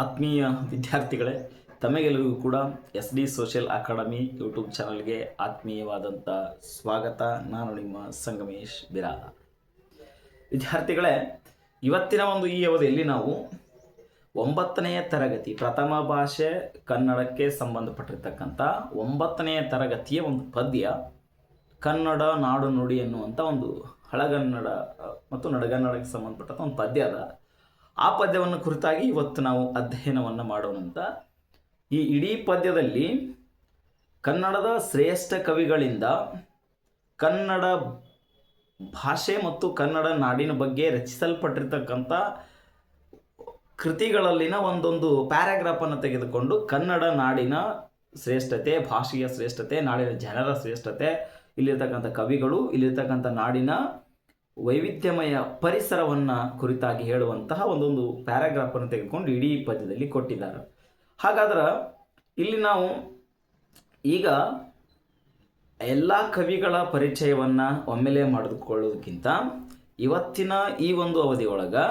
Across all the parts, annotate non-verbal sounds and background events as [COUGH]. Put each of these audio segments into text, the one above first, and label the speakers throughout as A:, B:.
A: ಆತ್ಮೀಯ ವಿದ್ಯಾರ್ಥಿಗಳೇ, ತಮಗೆಲ್ಲರಿಗೂ ಕೂಡ S D social academy YouTube ಚಾನಲ್ಗೆ ಆತ್ಮೀಯವಾದಂಥ ಸ್ವಾಗತ. ನಾನು ನಿಮ್ಮ ಸಂಗಮೇಶ್ ಬಿರಾದ. ವಿದ್ಯಾರ್ಥಿಗಳೇ, ಇವತ್ತಿನ ಒಂದು ಈ ಅವಧಿಯಲ್ಲಿ ನಾವು ಒಂಬತ್ತನೆಯ ತರಗತಿ, ಪ್ರಥಮ ಭಾಷೆ ಕನ್ನಡಕ್ಕೆ ಸಂಬಂಧಪಟ್ಟಿರ್ತಕ್ಕಂಥ ಒಂಬತ್ತನೆಯ ತರಗತಿಯ ಒಂದು ಪದ್ಯ, ಕನ್ನಡ ನಾಡು ನುಡಿ ಎನ್ನುವಂಥ ಒಂದು ಹಳಗನ್ನಡ ಮತ್ತು ನಡಗನ್ನಡಕ್ಕೆ ಸಂಬಂಧಪಟ್ಟಂಥ ಒಂದು ಪದ್ಯ ಅದ. ಆ ಪದ್ಯವನ್ನು ಕುರಿತಾಗಿ ಇವತ್ತು ನಾವು ಅಧ್ಯಯನವನ್ನು ಮಾಡೋಣಂತ ಈ ಇಡೀ ಪದ್ಯದಲ್ಲಿ ಕನ್ನಡದ ಶ್ರೇಷ್ಠ ಕವಿಗಳಿಂದ ಕನ್ನಡ ಭಾಷೆ ಮತ್ತು ಕನ್ನಡ ನಾಡಿನ ಬಗ್ಗೆ ರಚಿಸಲ್ಪಟ್ಟಿರ್ತಕ್ಕಂಥ ಕೃತಿಗಳಲ್ಲಿನ ಒಂದೊಂದು ಪ್ಯಾರಾಗ್ರಾಫನ್ನು ತೆಗೆದುಕೊಂಡು ಕನ್ನಡ ನಾಡಿನ ಶ್ರೇಷ್ಠತೆ, ಭಾಷೆಯ ಶ್ರೇಷ್ಠತೆ, ನಾಡಿನ ಜನರ ಶ್ರೇಷ್ಠತೆ, ಇಲ್ಲಿರ್ತಕ್ಕಂಥ ಕವಿಗಳು, ಇಲ್ಲಿರ್ತಕ್ಕಂಥ ನಾಡಿನ ವೈವಿಧ್ಯಮಯ ಪರಿಸರವನ್ನು ಕುರಿತಾಗಿ ಹೇಳುವಂತಹ ಒಂದೊಂದು ಪ್ಯಾರಾಗ್ರಾಫನ್ನು ತೆಗೆದುಕೊಂಡು ಇಡೀ ಪದ್ಯದಲ್ಲಿ ಕೊಟ್ಟಿದ್ದಾರೆ. ಹಾಗಾದ್ರೆ ಇಲ್ಲಿ ನಾವು ಈಗ ಎಲ್ಲ ಕವಿಗಳ ಪರಿಚಯವನ್ನು ಒಮ್ಮೆಲೆ ಮಾಡಿಕೊಳ್ಳೋದಕ್ಕಿಂತ ಇವತ್ತಿನ ಈ ಒಂದು ಅವಧಿಯೊಳಗೆ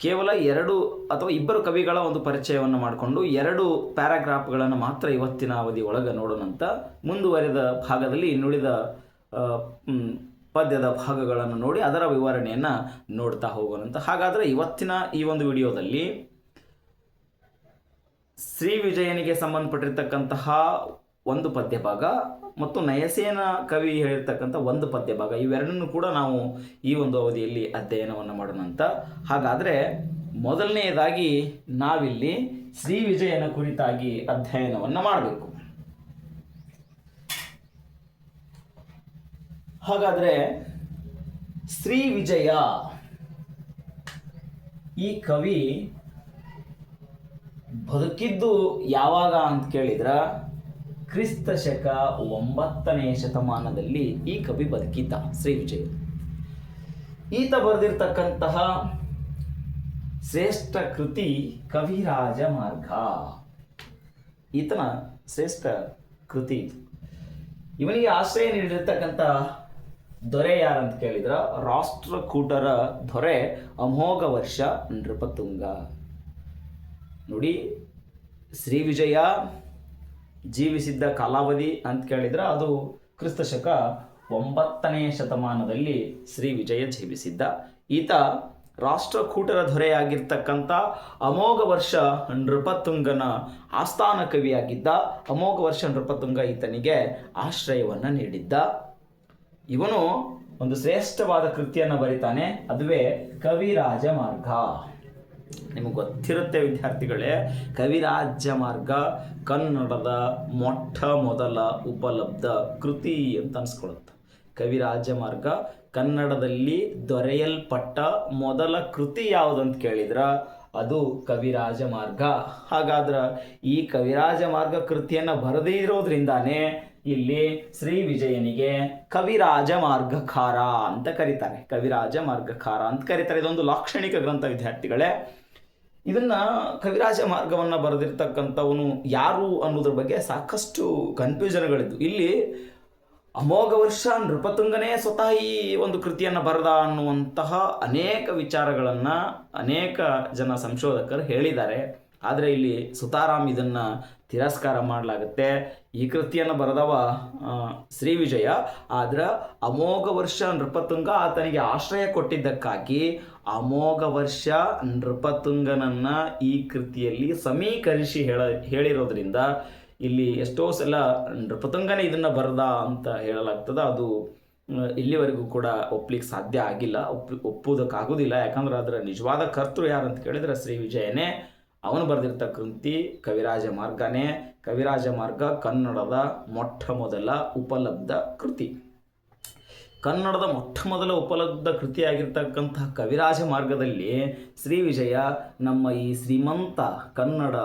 A: ಕೇವಲ ಎರಡು ಅಥವಾ ಇಬ್ಬರು ಕವಿಗಳ ಒಂದು ಪರಿಚಯವನ್ನು ಮಾಡಿಕೊಂಡು ಎರಡು ಪ್ಯಾರಾಗ್ರಾಫ್ಗಳನ್ನು ಮಾತ್ರ ಇವತ್ತಿನ ಅವಧಿ ಒಳಗೆ ನೋಡೋಣಂತ ಮುಂದುವರೆದ ಭಾಗದಲ್ಲಿ ಇನ್ನುಳಿದ ಪದ್ಯದ ಭಾಗಗಳನ್ನು ನೋಡಿ ಅದರ ವಿವರಣೆಯನ್ನು ನೋಡ್ತಾ ಹೋಗೋಣಂತ. ಹಾಗಾದರೆ ಇವತ್ತಿನ ಈ ಒಂದು ವಿಡಿಯೋದಲ್ಲಿ ಶ್ರೀ ವಿಜಯನಿಗೆ ಸಂಬಂಧಪಟ್ಟಿರ್ತಕ್ಕಂತಹ ಒಂದು ಪದ್ಯ ಭಾಗ ಮತ್ತು ನಯಸೇನ ಕವಿ ಹೇಳಿರ್ತಕ್ಕಂಥ ಒಂದು ಪದ್ಯ ಭಾಗ. ಇವೆರಡನ್ನು ಕೂಡ ನಾವು ಈ ಒಂದು ಅವಧಿಯಲ್ಲಿ ಅಧ್ಯಯನವನ್ನು ಮಾಡೋಣ ಅಂತ ಹಾಗಾದರೆ ಮೊದಲನೆಯದಾಗಿ ನಾವಿಲ್ಲಿ ಶ್ರೀ ವಿಜಯನ ಕುರಿತಾಗಿ ಅಧ್ಯಯನವನ್ನು ಮಾಡಬೇಕು. ಹಾಗಾದರೆ ಶ್ರೀ ವಿಜಯ ಈ ಕವಿ ಬದುಕಿದ್ದು ಯಾವಾಗ ಅಂತ ಕೇಳಿದ್ರ ಕ್ರಿಸ್ತ ಶಕ ಒಂಬತ್ತನೆಯ ಶತಮಾನದಲ್ಲಿ ಈ ಕವಿ ಬದುಕಿದ್ದ ಶ್ರೀ ವಿಜಯ. ಈತ ಬರೆದಿರ್ತಕ್ಕಂತಹ ಶ್ರೇಷ್ಠ ಕೃತಿ ಕವಿರಾಜ ಮಾರ್ಗ. ಈತನ ಶ್ರೇಷ್ಠ ಕೃತಿ ಇವನಿಗೆ ಆಶ್ರಯ ನೀಡಿರ್ತಕ್ಕಂಥ ದೊರೆ ಯಾರಂತ ಕೇಳಿದ್ರ? ರಾಷ್ಟ್ರಕೂಟರ ದೊರೆ ಅಮೋಘ ವರ್ಷ ನೃಪತುಂಗ. ನೋಡಿ ಶ್ರೀ ವಿಜಯ ಜೀವಿಸಿದ್ದ ಕಾಲಾವಧಿ ಅಂತ ಕೇಳಿದ್ರ, ಅದು ಕ್ರಿಸ್ತಶಕ ಒಂಬತ್ತನೆಯ ಶತಮಾನದಲ್ಲಿ ಶ್ರೀ ವಿಜಯ ಜೀವಿಸಿದ್ದ. ಈತ ರಾಷ್ಟ್ರಕೂಟರ ದೊರೆಯಾಗಿರ್ತಕ್ಕಂಥ ಅಮೋಘ ವರ್ಷ ನೃಪತುಂಗನ ಆಸ್ಥಾನ ಕವಿಯಾಗಿದ್ದ. ಅಮೋಘ ವರ್ಷ ನೃಪತುಂಗ ಈತನಿಗೆ ಆಶ್ರಯವನ್ನು ನೀಡಿದ್ದ. ಇವನು ಒಂದು ಶ್ರೇಷ್ಠವಾದ ಕೃತಿಯನ್ನು ಬರಿತಾನೆ, ಅದುವೇ ಕವಿರಾಜ ಮಾರ್ಗ. ನಿಮಗೆ ಗೊತ್ತಿರುತ್ತೆ ವಿದ್ಯಾರ್ಥಿಗಳೇ, ಕವಿರಾಜ ಮಾರ್ಗ ಕನ್ನಡದ ಮೊಟ್ಟ ಮೊದಲ ಉಪಲಬ್ಧ ಕೃತಿ ಅಂತ ಅನ್ಸ್ಕೊಳುತ್ತೆ ಕವಿರಾಜ ಮಾರ್ಗ ಕನ್ನಡದಲ್ಲಿ ದೊರೆಯಲ್ಪಟ್ಟ ಮೊದಲ ಕೃತಿ ಯಾವುದಂತ ಕೇಳಿದ್ರ? ಅದು ಕವಿರಾಜ ಮಾರ್ಗ. ಹಾಗಾದ್ರೆ ಈ ಕವಿರಾಜ ಮಾರ್ಗ ಕೃತಿಯನ್ನು ಬರದೇ ಇರೋದ್ರಿಂದಾನೇ ಇಲ್ಲಿ ಶ್ರೀ ವಿಜಯನಿಗೆ ಕವಿರಾಜ ಮಾರ್ಗಕಾರ ಅಂತ ಕರೀತಾರೆ. ಕವಿರಾಜ ಮಾರ್ಗಕಾರ ಅಂತ ಕರೀತಾರೆ. ಇದೊಂದು ಲಾಕ್ಷಣಿಕ ಗ್ರಂಥ, ವಿದ್ಯಾರ್ಥಿಗಳೇ. ಇದನ್ನ ಕವಿರಾಜ ಮಾರ್ಗವನ್ನ ಬರೆದಿರ್ತಕ್ಕಂಥವನು ಯಾರು ಅನ್ನೋದ್ರ ಬಗ್ಗೆ ಸಾಕಷ್ಟು ಕನ್ಫ್ಯೂಷನ್ಗಳಿದ್ದು ಇಲ್ಲಿ ಅಮೋಘ ವರ್ಷ ನೃಪತುಂಗನೇ ಸ್ವತಃ ಈ ಒಂದು ಕೃತಿಯನ್ನು ಬರೆದ ಅನ್ನುವಂತಹ ಅನೇಕ ವಿಚಾರಗಳನ್ನು ಅನೇಕ ಜನ ಸಂಶೋಧಕರು ಹೇಳಿದ್ದಾರೆ. ಆದರೆ ಇಲ್ಲಿ ಸುತಾರಾಮ್ ಇದನ್ನು ತಿರಸ್ಕಾರ ಮಾಡಲಾಗುತ್ತೆ. ಈ ಕೃತಿಯನ್ನು ಬರೆದವ ಶ್ರೀ ವಿಜಯ. ಆದ್ರೆ ಅಮೋಘ ವರ್ಷ ನೃಪತುಂಗ ಆತನಿಗೆ ಆಶ್ರಯ ಕೊಟ್ಟಿದ್ದಕ್ಕಾಗಿ ಅಮೋಘ ವರ್ಷ ನೃಪತುಂಗನನ್ನ ಈ ಕೃತಿಯಲ್ಲಿ ಸಮೀಕರಿಸಿ ಹೇಳ, ಹೇಳಿರೋದ್ರಿಂದ ಇಲ್ಲಿ ಎಷ್ಟೋ ಸಲ ನೃಪತುಂಗನೇ ಇದನ್ನ ಬರೆದ ಅಂತ ಹೇಳಲಾಗ್ತದ. ಅದು ಇಲ್ಲಿವರೆಗೂ ಕೂಡ ಒಪ್ಲಿಕ್ಕೆ ಸಾಧ್ಯ ಆಗಿಲ್ಲ. ಒಪ್ ಒಪ್ಪುವುದಕ್ಕಾಗೋದಿಲ್ಲ ಯಾಕಂದ್ರೆ ಅದರ ನಿಜವಾದ ಕರ್ತೃ ಯಾರಂತ ಕೇಳಿದ್ರೆ ಶ್ರೀ ವಿಜಯನೇ. ಅವನು ಬರೆದಿರ್ತಕ್ಕಂಥ ಕೃತಿ ಕವಿರಾಜ ಮಾರ್ಗನೇ ಕವಿರಾಜ ಮಾರ್ಗ ಕನ್ನಡದ ಮೊಟ್ಟ ಮೊದಲ ಉಪಲಬ್ಧ ಕೃತಿ. ಕನ್ನಡದ ಮೊಟ್ಟ ಮೊದಲ ಉಪಲಬ್ಧ ಕೃತಿಯಾಗಿರ್ತಕ್ಕಂತಹ ಕವಿರಾಜ ಮಾರ್ಗದಲ್ಲಿ ಶ್ರೀ ವಿಜಯ ನಮ್ಮ ಈ ಶ್ರೀಮಂತ ಕನ್ನಡ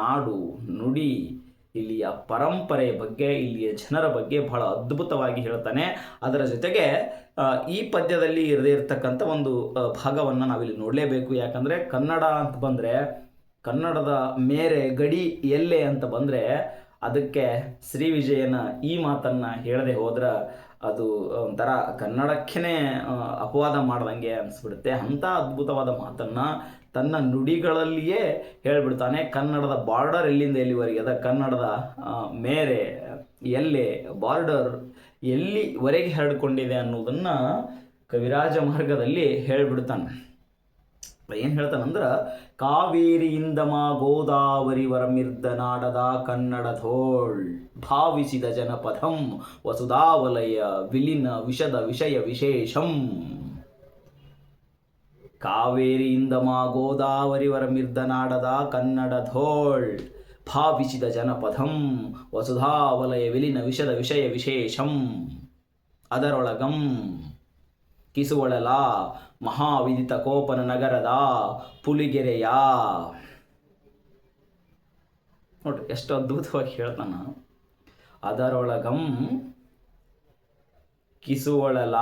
A: ನಾಡು, ನುಡಿ, ಇಲ್ಲಿಯ ಪರಂಪರೆಯ ಬಗ್ಗೆ, ಇಲ್ಲಿಯ ಜನರ ಬಗ್ಗೆ ಬಹಳ ಅದ್ಭುತವಾಗಿ ಹೇಳ್ತಾನೆ. ಅದರ ಜೊತೆಗೆ ಈ ಪದ್ಯದಲ್ಲಿ ಇರದೇ ಇರತಕ್ಕಂಥ ಒಂದು ಭಾಗವನ್ನು ನಾವಿಲ್ಲಿ ನೋಡಲೇಬೇಕು. ಯಾಕಂದರೆ ಕನ್ನಡ ಅಂತ ಬಂದರೆ ಕನ್ನಡದ ಮೇರೆ, ಗಡಿ, ಎಲ್ಲೆ ಅಂತ ಬಂದರೆ ಅದಕ್ಕೆ ಶ್ರೀ ವಿಜಯನ ಈ ಮಾತನ್ನು ಹೇಳದೆ ಹೋದ್ರೆ ಅದು ಒಂಥರ ಕನ್ನಡಕ್ಕೇ ಅಪವಾದ ಮಾಡ್ದಂಗೆ ಅನಿಸ್ಬಿಡುತ್ತೆ. ಅಂಥ ಅದ್ಭುತವಾದ ಮಾತನ್ನು ತನ್ನ ನುಡಿಗಳಲ್ಲಿಯೇ ಹೇಳ್ಬಿಡ್ತಾನೆ. ಕನ್ನಡದ ಬಾರ್ಡರ್ ಎಲ್ಲಿಂದ ಎಲ್ಲಿವರೆಗೆ ಅದ? ಕನ್ನಡದ ಮೇರೆ, ಎಲ್ಲೆ ಬಾರ್ಡರ್ ಎಲ್ಲಿವರೆಗೆ ಹರಡ್ಕೊಂಡಿದೆ ಅನ್ನೋದನ್ನು ಕವಿರಾಜ ಮಾರ್ಗದಲ್ಲಿ ಹೇಳ್ಬಿಡ್ತಾನೆ. ಏನು ಹೇಳ್ತಾನಂದ್ರ ಗೋದಾವರಿ ವರಮಿರ್ದ ನಾಡದ ಕನ್ನಡಧೋಳ್ ಭಾವಿಸಿದ ಜನಪಥಂ ವಸುಧಾವಲಯ ವಿಲಿನ ವಿಷದ ವಿಷಯ ವಿಶೇಷಂ. ಕಾವೇರಿಯಿಂದ ಮಾ ಗೋದಾವರಿ ವರಮಿರ್ದ ನಾಡದ ಕನ್ನಡಧೋಳ್ ಭಾವಿಸಿದ ಜನಪಥಂ ವಸುಧಾವಲಯ ವಿಲಿನ ವಿಷದ ವಿಷಯ ವಿಶೇಷಂ. ಅದರೊಳಗಂ ಕಿಸುವಳಲ ಮಹಾವಿದಿತ ಕೋಪನ ನಗರದ ಪುಲಿಗೆರೆಯ. ನೋಡ್ರಿ, ಎಷ್ಟು ಅದ್ಭುತವಾಗಿ ಹೇಳ್ತಾನ ಅದರೊಳಗಂ ಕಿಸುವಳಲ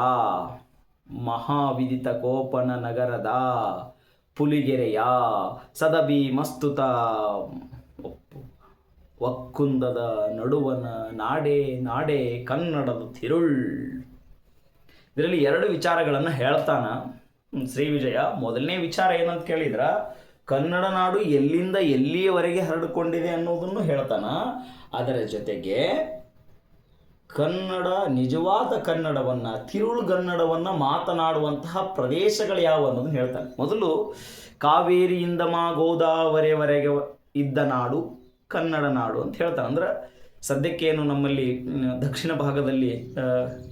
A: ಮಹಾವಿದಿತ ಕೋಪನ ನಗರದ ಪುಲಿಗೆರೆಯ ಸದಬಿ ಮಸ್ತುತ ಒಕ್ಕುಂದದ ನಡುವನ ನಾಡೆ ನಾಡೆ ಕನ್ನಡದ ತಿರುಳ್. ಇದರಲ್ಲಿ ಎರಡು ವಿಚಾರಗಳನ್ನು ಹೇಳ್ತಾನ. ಶ್ರೀ ವಿಜಯ ಮೊದಲನೇ ವಿಚಾರ ಏನಂತ ಕೇಳಿದ್ರ, ಕನ್ನಡ ನಾಡು ಎಲ್ಲಿಂದ ಎಲ್ಲಿಯವರೆಗೆ ಹರಡಿಕೊಂಡಿದೆ ಅನ್ನೋದನ್ನು ಹೇಳ್ತಾನ. ಅದರ ಜೊತೆಗೆ ಕನ್ನಡ, ನಿಜವಾದ ಕನ್ನಡವನ್ನ ತಿರುಳುಗನ್ನಡವನ್ನು ಮಾತನಾಡುವಂತಹ ಪ್ರದೇಶಗಳು ಯಾವ ಅನ್ನೋದನ್ನು ಹೇಳ್ತಾನೆ. ಮೊದಲು ಕಾವೇರಿಯಿಂದ ಮಾ ಗೋದಾವರಿವರೆಗೆ ಇದ್ದ ನಾಡು ಕನ್ನಡ ನಾಡು ಅಂತ ಹೇಳ್ತಾನೆ. ಅಂದ್ರೆ ಸದ್ಯಕ್ಕೇನು ನಮ್ಮಲ್ಲಿ ದಕ್ಷಿಣ ಭಾಗದಲ್ಲಿ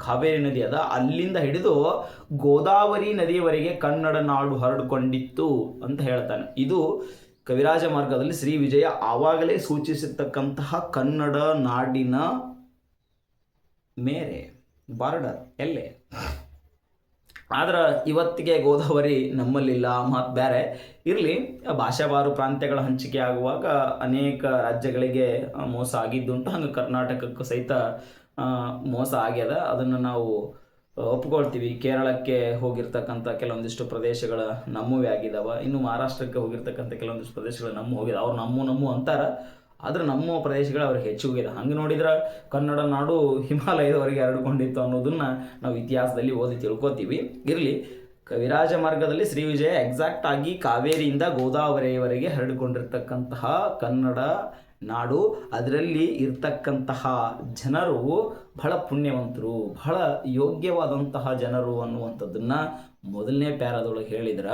A: ಕಾವೇರಿ ನದಿ ಅದ, ಅಲ್ಲಿಂದ ಹಿಡಿದು ಗೋದಾವರಿ ನದಿಯವರೆಗೆ ಕನ್ನಡ ನಾಡು ಹರಡಿಕೊಂಡಿತ್ತು ಅಂತ ಹೇಳ್ತಾನೆ. ಇದು ಕವಿರಾಜ ಮಾರ್ಗದಲ್ಲಿ ಶ್ರೀ ವಿಜಯ ಆವಾಗಲೇ ಸೂಚಿಸಿರ್ತಕ್ಕಂತಹ ಕನ್ನಡ ನಾಡಿನ ಮೇರೆ, ಬಾರ್ಡರ್ ಎಲ್ಲೆ ಆದ್ರೆ ಇವತ್ತಿಗೆ ಗೋದಾವರಿ ನಮ್ಮಲ್ಲಿಲ್ಲ ಮಾತು ಬೇರೆ ಇರಲಿ, ಭಾಷಾವಾರು ಪ್ರಾಂತ್ಯಗಳ ಹಂಚಿಕೆ ಆಗುವಾಗ ಅನೇಕ ರಾಜ್ಯಗಳಿಗೆ ಮೋಸ ಆಗಿದ್ದುಂಟು ಹಂಗೆ ಕರ್ನಾಟಕಕ್ಕೂ ಸಹಿತ ಮೋಸ ಆಗ್ಯದ. ಅದನ್ನು ನಾವು ಒಪ್ಕೊಳ್ತೀವಿ. ಕೇರಳಕ್ಕೆ ಹೋಗಿರ್ತಕ್ಕಂಥ ಕೆಲವೊಂದಿಷ್ಟು ಪ್ರದೇಶಗಳ ನಮ್ಮವೇ ಆಗಿದಾವೆ. ಇನ್ನು ಮಹಾರಾಷ್ಟ್ರಕ್ಕೆ ಹೋಗಿರ್ತಕ್ಕಂಥ ಕೆಲವೊಂದಿಷ್ಟು ಪ್ರದೇಶಗಳು ನಮ್ಮ ಹೋಗಿದಾವೆ. ಅವ್ರು ನಮ್ಮ ನಮ್ಮ ಅಂತಾರ. ಆದ್ರೆ ನಮ್ಮ ಪ್ರದೇಶಗಳು ಅವ್ರಿಗೆ ಹೆಚ್ಚು ಇಲ್ಲ. ಹಂಗೆ ನೋಡಿದ್ರೆ ಕನ್ನಡ ನಾಡು ಹಿಮಾಲಯದವರೆಗೆ ಹರಡಿಕೊಂಡಿತ್ತು ಅನ್ನೋದನ್ನ ನಾವು ಇತಿಹಾಸದಲ್ಲಿ ಓದಿ ತಿಳ್ಕೊತೀವಿ. ಇರಲಿ, ಕವಿರಾಜ ಮಾರ್ಗದಲ್ಲಿ ಶ್ರೀ ವಿಜಯ ಎಕ್ಸಾಕ್ಟ್ ಆಗಿ ಕಾವೇರಿಯಿಂದ ಗೋದಾವರಿಯವರೆಗೆ ಹರಡಿಕೊಂಡಿರ್ತಕ್ಕಂತಹ ಕನ್ನಡ ನಾಡು, ಅದರಲ್ಲಿ ಇರ್ತಕ್ಕಂತಹ ಜನರು ಬಹಳ ಪುಣ್ಯವಂತರು, ಬಹಳ ಯೋಗ್ಯವಾದಂತಹ ಜನರು ಅನ್ನುವಂಥದ್ದನ್ನ ಮೊದಲನೇ ಪ್ಯಾರಾದೊಳಗೆ ಹೇಳಿದ್ರ.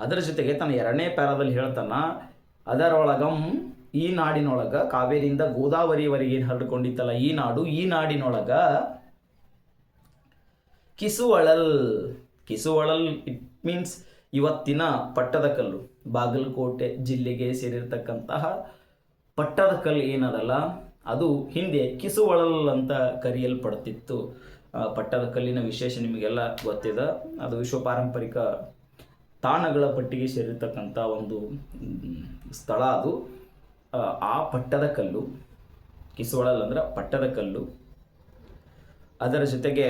A: ಅದರ ಜೊತೆಗೆ ತನ್ನ ಎರಡನೇ ಪ್ಯಾರಾದಲ್ಲಿ ಹೇಳ್ತಾನ, ಅದರೊಳಗಂ ಈ ನಾಡಿನೊಳಗ ಕಾವೇರಿಯಿಂದ ಗೋದಾವರಿವರೆಗೆ ಏನು ಹರಡಿಕೊಂಡಿತ್ತಲ್ಲ ಈ ನಾಡು, ಈ ನಾಡಿನೊಳಗ ಕಿಸುವಳಲ್ ಕಿಸುವಳಲ್ ಇಟ್ ಮೀನ್ಸ್ ಇವತ್ತಿನ ಪಟ್ಟದಕಲ್ಲು ಬಾಗಲಕೋಟೆ ಜಿಲ್ಲೆಗೆ ಸೇರಿರ್ತಕ್ಕಂತಹ ಪಟ್ಟದಕಲ್ಲು ಏನದಲ್ಲ, ಅದು ಹಿಂದೆ ಕಿಸುವಳಲ್ ಅಂತ ಕರೆಯಲ್ಪಡ್ತಿತ್ತು. ಪಟ್ಟದಕಲ್ಲಿನ ವಿಶೇಷ ನಿಮಗೆಲ್ಲ ಗೊತ್ತಿದೆ. ಅದು ವಿಶ್ವ ಪಾರಂಪರಿಕ ತಾಣಗಳ ಪಟ್ಟಿಗೆ ಸೇರಿರ್ತಕ್ಕಂಥ ಒಂದು ಸ್ಥಳ ಅದು. ಆ, ಪಟ್ಟದ ಕಲ್ಲು ಕಿಸುವಳಲ್ ಅಂದ್ರೆ ಪಟ್ಟದಕಲ್ಲು ಅದರ ಜೊತೆಗೆ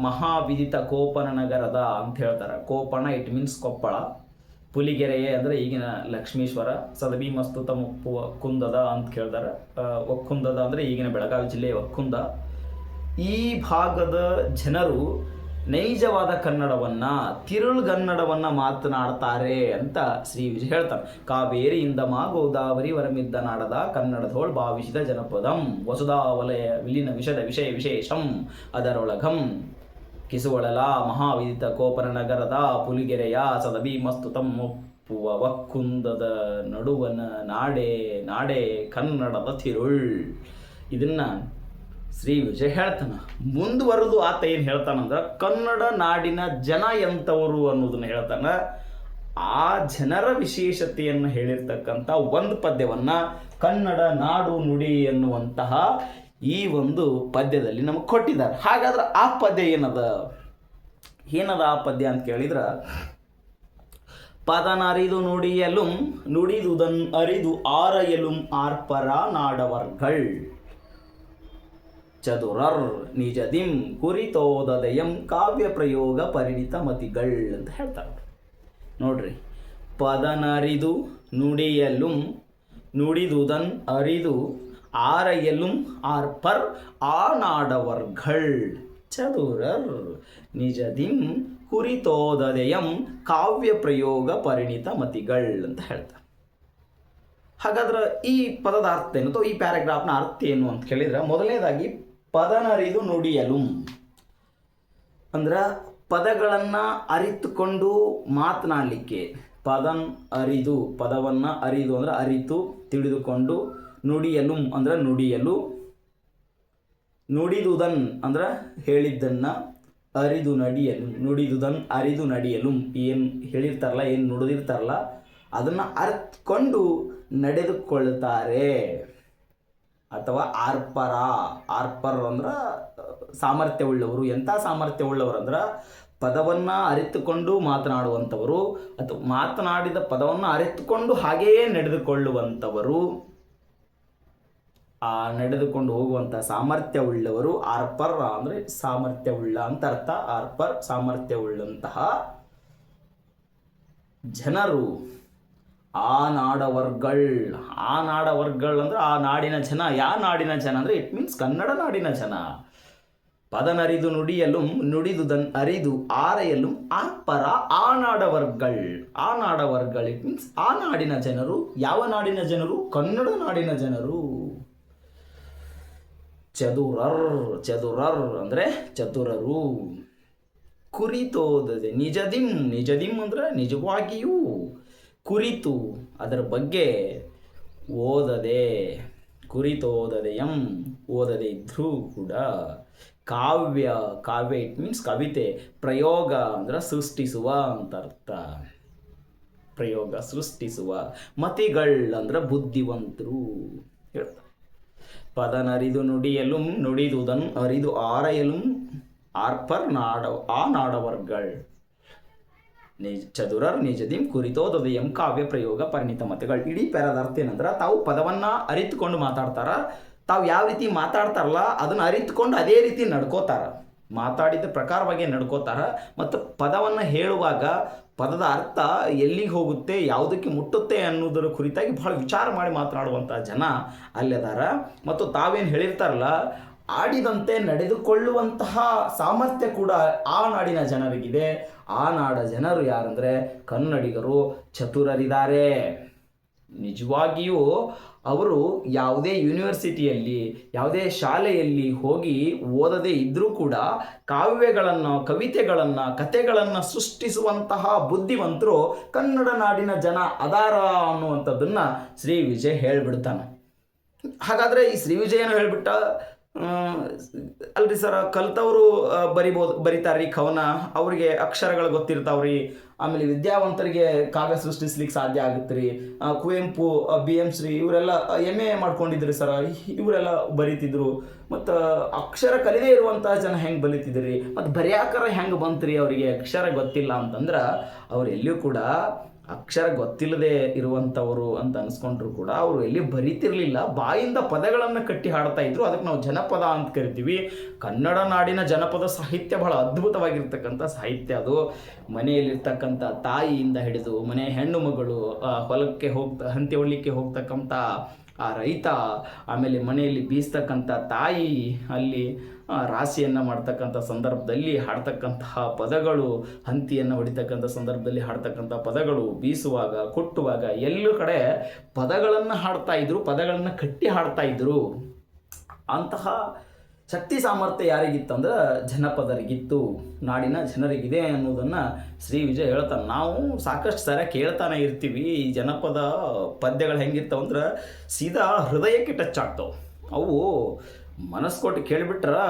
A: ಮಹಾವಿದಿತ ಕೋಪನ ನಗರದ ಅಂತ ಹೇಳ್ತಾರೆ. Kopana it means Koppal. ಪುಲಿಗೆರೆಯೇ ಅಂದರೆ ಈಗಿನ ಲಕ್ಷ್ಮೀಶ್ವರ ಸದಬಿ ಮಸ್ತು ಮುಪ್ಪು ಒಕ್ಕುಂದದ ಅಂತ ಕೇಳ್ತಾರೆ. ಒಕ್ಕುಂದದ ಅಂದರೆ ಈಗಿನ ಬೆಳಗಾವಿ ಜಿಲ್ಲೆಯ ಒಕ್ಕುಂದ ಈ ಭಾಗದ ಜನರು ನೈಜವಾದ ಕನ್ನಡವನ್ನ ತಿರುಳುಗನ್ನಡವನ್ನ ಮಾತನಾಡ್ತಾರೆ ಅಂತ ಶ್ರೀ ವಿಜಯ ಹೇಳ್ತಾರೆ. ಕಾವೇರಿಯಿಂದ ಮಾ ಗೋದಾವರಿ ವರಮಿದ್ದ ನಾಡದ ಕನ್ನಡದೋಳ್ ಭಾವಿಸಿದ ಜನಪದಂ. ವಸುಧಾವಲಯ ವಿಲೀನ ವಿಷದ ವಿಷಯ ವಿಶೇಷಂ. ಅದರೊಳಗಂ ಕಿಸುವಳಲ, ಮಹಾವಿದಿತ ಕೋಪರ ನಗರದ, ಪುಲಿಗೆರೆಯ ಸದಬಿ ಮಸ್ತುತಂ ಒಪ್ಪುವ ವಕ್ಕುಂದದ ನಡುವನ ನಾಡೆ ನಾಡೆ ಕನ್ನಡದ ತಿರುಳ್. ಇದನ್ನ ಶ್ರೀ ವಿಜಯ್ ಹೇಳ್ತಾನ. ಮುಂದುವರೆದು ಆತ ಏನು ಹೇಳ್ತಾನಂದ್ರೆ ಕನ್ನಡ ನಾಡಿನ ಜನ ಎಂಥವರು ಅನ್ನೋದನ್ನ ಹೇಳ್ತಾನ. ಆ ಜನರ ವಿಶೇಷತೆಯನ್ನು ಹೇಳಿರ್ತಕ್ಕಂಥ ಒಂದು ಪದ್ಯವನ್ನ ಕನ್ನಡ ನಾಡು ನುಡಿ ಎನ್ನುವಂತಹ ಈ ಒಂದು ಪದ್ಯದಲ್ಲಿ ನಮಗೆ ಕೊಟ್ಟಿದ್ದಾರೆ. ಹಾಗಾದ್ರೆ ಆ ಪದ್ಯ ಏನದ? ಏನದ ಆ ಪದ್ಯ ಅಂತ ಕೇಳಿದ್ರ? ಪದನರಿದು ನುಡಿಯಲು, ನುಡಿದುದನ್ ಅರಿದು ಆರಯಲುಂ ಆರ್ಪರ ನಾಡವರ್ಗಳ್. ಚದುರರ್ ನಿಜದಿಂ ಕುರಿತೋದದಯಂ ಕಾವ್ಯ ಪ್ರಯೋಗ ಪರಿಣಿತ ಮತಿಗಳ್ ಅಂತ ಹೇಳ್ತಾರೆ ನೋಡ್ರಿ, ಪದನರಿದು ನುಡಿಯಲುಂ, ನುಡಿದುದನ್ ಅರಿದು ಆರಯಲುಂ ಆರ್ಪರ್ ಆನಾಡವರ್ಗಳ್. ನಾಡವರ್ಗಳ್ ಚದುರರ್ ನಿಜದಿಂ ಕುರಿತೋದದಯಂ ಕಾವ್ಯ ಪ್ರಯೋಗ ಪರಿಣಿತ ಮತಿಗಳ್ ಅಂತ ಹೇಳ್ತಾರೆ. ಹಾಗಾದ್ರೆ ಈ ಪದದ ಅರ್ಥ ಏನು? ಅಥವಾ ಈ ಪ್ಯಾರಾಗ್ರಾಫ್ನ ಅರ್ಥ ಏನು ಅಂತ ಕೇಳಿದ್ರೆ ಮೊದಲನೇದಾಗಿ ಪದನರಿದು ನುಡಿಯಲು. ಅಂದ್ರೆ ಪದಗಳನ್ನು ಅರಿತುಕೊಂಡು ಮಾತನಾಡಲಿಕ್ಕೆ. ಪದನ್ ಅರಿದು, ಪದವನ್ನು ಅರಿದು ಅಂದ್ರೆ ಅರಿತು, ತಿಳಿದುಕೊಂಡು ನುಡಿಯಲು ಅಂದ್ರೆ ನುಡಿಯಲು. ನುಡಿದುದನ್ ಅಂದ್ರೆ ಹೇಳಿದ್ದನ್ನು ಅರಿದು ನಡಿಯಲು, ನುಡಿದುದನ್ ಅರಿದು ನಡಿಯಲು. ಏನು ಹೇಳಿರ್ತಾರಲ್ಲ, ಏನು ನುಡಿದಿರ್ತಾರಲ್ಲ, ಅದನ್ನು ಅರ್ಥಕೊಂಡು ನಡೆದುಕೊಳ್ಳುತ್ತಾರೆ ಅಥವಾ ಆರ್ಪರ. ಆರ್ಪರ್ ಅಂದ್ರೆ, ಸಾಮರ್ಥ್ಯವುಳ್ಳವರು. ಎಂಥ ಸಾಮರ್ಥ್ಯವುಳ್ಳವರು ಅಂದ್ರೆ, ಪದವನ್ನು ಅರಿತುಕೊಂಡು ಮಾತನಾಡುವಂಥವರು ಅಥವಾ ಮಾತನಾಡಿದ ಪದವನ್ನು ಅರಿತುಕೊಂಡು ಹಾಗೆಯೇ ನಡೆದುಕೊಳ್ಳುವಂಥವರು. ಆ ನಡೆದುಕೊಂಡು ಹೋಗುವಂಥ ಸಾಮರ್ಥ್ಯವುಳ್ಳವರು ಆರ್ಪರ್ ಅಂದರೆ ಸಾಮರ್ಥ್ಯವುಳ್ಳ ಅಂತ ಅರ್ಥ. ಆರ್ಪರ್ ಸಾಮರ್ಥ್ಯವುಳ್ಳಂತಹ ಜನರು. ಆ ನಾಡವರ್ಗಳ್ ಆ ನಾಡವರ್ಗಳ್ ಅಂದ್ರೆ ಆ ನಾಡಿನ ಜನ. ಯಾ ನಾಡಿನ ಜನ ಅಂದರೆ ಇಟ್ ಮೀನ್ಸ್ ಕನ್ನಡ ನಾಡಿನ ಜನ. ಪದನರಿದು ನುಡಿಯಲು ನುಡಿದು ದನ್ ಅರಿದು ಆರೆಯಲು ಪರ ಆ ನಾಡವರ್ಗಳ್. ಆ ನಾಡವರ್ಗಳ್ ಇಟ್ ಮೀನ್ಸ್ ಆ ನಾಡಿನ ಜನರು, ಯಾವ ನಾಡಿನ ಜನರು? ಕನ್ನಡ ನಾಡಿನ ಜನರು. ಚದುರರ್ ಚದುರರ್ ಅಂದರೆ ಚತುರರು. ಕುರಿತೋದದೆ ನಿಜದಿಂ ನಿಜದಿಂ ಅಂದ್ರೆ ನಿಜವಾಗಿಯೂ ಕುರಿತು ಅದರ ಬಗ್ಗೆ ಓದದೆ ಕುರಿತೋದದೆ ಎಂ, ಓದದೆ ಇದ್ರೂ ಕೂಡ ಕಾವ್ಯ ಕಾವ್ಯ ಇಟ್ ಮೀನ್ಸ್ ಕವಿತೆ, ಪ್ರಯೋಗ ಅಂದ್ರೆ ಸೃಷ್ಟಿಸುವ ಅಂತ ಅರ್ಥ. ಪ್ರಯೋಗ ಸೃಷ್ಟಿಸುವ, ಮತಿಗಳ್ ಅಂದ್ರೆ ಬುದ್ಧಿವಂತರು ಹೇಳ್ತಾರೆ. ಪದನರಿದು ನುಡಿಯಲು, ನುಡಿದುದನ್ ಅರಿದು ಆರಯಲು, ಆರ್ಪರ್ ನಾಡ, ಆ ನಾಡವರ್ಗಳ್. ನಿಜ ಚದುರರ್ ನಿಜದಿಂ ಕುರಿತೋದದಯಂ ಕಾವ್ಯ ಪ್ರಯೋಗ ಪರಿಣಿತ ಮತಗಳು. ಇಡೀ ಪೆರದ ಅರ್ಥ ಏನಂದ್ರೆ ತಾವು ಪದವನ್ನ ಅರಿತುಕೊಂಡು ಮಾತಾಡ್ತಾರ. ತಾವು ಯಾವ ರೀತಿ ಮಾತಾಡ್ತಾರಲ್ಲ ಅದನ್ನ ಅರಿತುಕೊಂಡು ಅದೇ ರೀತಿ ನಡ್ಕೋತಾರ. ಮಾತಾಡಿದ ಪ್ರಕಾರವಾಗಿ ನಡ್ಕೋತಾರ. ಮತ್ತು ಪದವನ್ನು ಹೇಳುವಾಗ ಪದದ ಅರ್ಥ ಎಲ್ಲಿಗೆ ಹೋಗುತ್ತೆ, ಯಾವುದಕ್ಕೆ ಮುಟ್ಟುತ್ತೆ ಅನ್ನೋದರ ಕುರಿತಾಗಿ ಬಹಳ ವಿಚಾರ ಮಾಡಿ ಮಾತನಾಡುವಂಥ ಜನ ಅಲ್ಲದಾರ. ಮತ್ತು ತಾವೇನು ಹೇಳಿರ್ತಾರಲ್ಲ, ಆಡಿದಂತೆ ನಡೆದುಕೊಳ್ಳುವಂತಹ ಸಾಮರ್ಥ್ಯ ಕೂಡ ಆ ನಾಡಿನ ಜನರಿಗಿದೆ. ಆ ನಾಡ ಜನರು ಯಾರಂದರೆ ಕನ್ನಡಿಗರು ಚತುರರಿದ್ದಾರೆ. ನಿಜವಾಗಿಯೂ ಅವರು ಯಾವುದೇ ಯೂನಿವರ್ಸಿಟಿಯಲ್ಲಿ, ಯಾವುದೇ ಶಾಲೆಯಲ್ಲಿ ಹೋಗಿ ಓದದೇ ಇದ್ದರೂ ಕೂಡ ಕಾವ್ಯಗಳನ್ನು, ಕವಿತೆಗಳನ್ನು, ಕಥೆಗಳನ್ನು ಸೃಷ್ಟಿಸುವಂತಹ ಬುದ್ಧಿವಂತರು ಕನ್ನಡ ನಾಡಿನ ಜನ ಅದಾರ ಅನ್ನುವಂಥದ್ದನ್ನು ಶ್ರೀ ವಿಜಯ್ ಹೇಳಿಬಿಡ್ತಾನೆ. ಹಾಗಾದರೆ ಈ ಶ್ರೀ ವಿಜಯನ ಹೇಳಿಬಿಟ್ಟ ಅಲ್ರಿ ಸರ್ ಕಲ್ತವರು ಬರಿಬೋದು ಬರಿಬೋದು ರೀ ಕವನ. ಅವರಿಗೆ ಅಕ್ಷರಗಳು ಗೊತ್ತಿರ್ತಾವ್ರಿ. ಆಮೇಲೆ ವಿದ್ಯಾವಂತರಿಗೆ ಕಾವ್ಯ ಸೃಷ್ಟಿಸ್ಲಿಕ್ಕೆ ಸಾಧ್ಯ ಆಗುತ್ತೆ ರೀ ಕುವೆಂಪು ಬಿ ಎಂ ಶ್ರೀ, ಇವರೆಲ್ಲ ಎಂ ಎ ಮಾಡ್ಕೊಂಡಿದ್ರಿ ಸರ. ಇವರೆಲ್ಲ ಬರಿತಿದ್ರು. ಮತ್ತು ಅಕ್ಷರ ಕಲಿದೇ ಇರುವಂಥ ಜನ ಹೆಂಗೆ ಬಲಿತಿದ್ರಿ ಮತ್ತು ಬರೆಯಾಕರ ಹೆಂಗೆ ಬಂತ್ರಿ ಅವರಿಗೆ ಅಕ್ಷರ ಗೊತ್ತಿಲ್ಲ ಅಂತಂದ್ರೆ ಅವರೆಲ್ಲೂ ಕೂಡ ಅಕ್ಷರ ಗೊತ್ತಿಲ್ಲದೆ ಇರುವಂಥವರು ಅಂತ ಅನ್ಸ್ಕೊಂಡ್ರು ಕೂಡ ಅವರು ಎಲ್ಲಿ ಬರೀತಿರ್ಲಿಲ್ಲ, ಬಾಯಿಂದ ಪದಗಳನ್ನು ಕಟ್ಟಿ ಹಾಡ್ತಾ ಇದ್ರು. ಅದಕ್ಕೆ ನಾವು ಜನಪದ ಅಂತ ಕರಿತೀವಿ. ಕನ್ನಡ ನಾಡಿನ ಜನಪದ ಸಾಹಿತ್ಯ ಬಹಳ ಅದ್ಭುತವಾಗಿರ್ತಕ್ಕಂಥ ಸಾಹಿತ್ಯ ಅದು. ಮನೆಯಲ್ಲಿರ್ತಕ್ಕಂಥ ತಾಯಿಯಿಂದ ಹಿಡಿದು ಮನೆ ಹೆಣ್ಣು ಮಗಳು ಹೊಲಕ್ಕೆ ಹೋಗ್ತಾ, ಹಂತಿ ಹೊಡ್ಲಿಕ್ಕೆ ಹೋಗ್ತಕ್ಕಂಥ ಆ ರೈತ, ಆಮೇಲೆ ಮನೆಯಲ್ಲಿ ಬೀಸ್ತಕ್ಕಂಥ ತಾಯಿ, ಅಲ್ಲಿ ರಾಶಿಯನ್ನು ಮಾಡ್ತಕ್ಕಂಥ ಸಂದರ್ಭದಲ್ಲಿ ಹಾಡ್ತಕ್ಕಂತಹ ಪದಗಳು, ಹಂತಿಯನ್ನು ಹೊಡಿತಕ್ಕಂಥ ಸಂದರ್ಭದಲ್ಲಿ ಹಾಡ್ತಕ್ಕಂಥ ಪದಗಳು ಬೀಸುವಾಗ, ಕೊಟ್ಟುವಾಗ ಎಲ್ಲೂ ಕಡೆ ಪದಗಳನ್ನು ಹಾಡ್ತಾ ಇದ್ರು, ಪದಗಳನ್ನು ಕಟ್ಟಿ ಹಾಡ್ತಾ ಇದ್ರು. ಅಂತಹ ಶಕ್ತಿ ಸಾಮರ್ಥ್ಯ ಯಾರಿಗಿತ್ತಂದ್ರೆ ಜನಪದರಿಗಿತ್ತು. ನಾಡಿನ ಜನರಿಗಿದೆ ಅನ್ನೋದನ್ನು ಶ್ರೀ ವಿಜಯ್ ಹೇಳ್ತಾನೆ. ನಾವು ಸಾಕಷ್ಟು ಸರ ಕೇಳ್ತಾನೆ ಇರ್ತೀವಿ, ಈ ಜನಪದ ಪದ್ಯಗಳು ಹೆಂಗಿರ್ತಾವಂದ್ರೆ ಸೀದಾ ಹೃದಯಕ್ಕೆ ಟಚ್ ಆಗ್ತಾವೆ. ಅವು ಮನಸ್ಸು ಕೊಟ್ಟು ಕೇಳಿಬಿಟ್ರೆ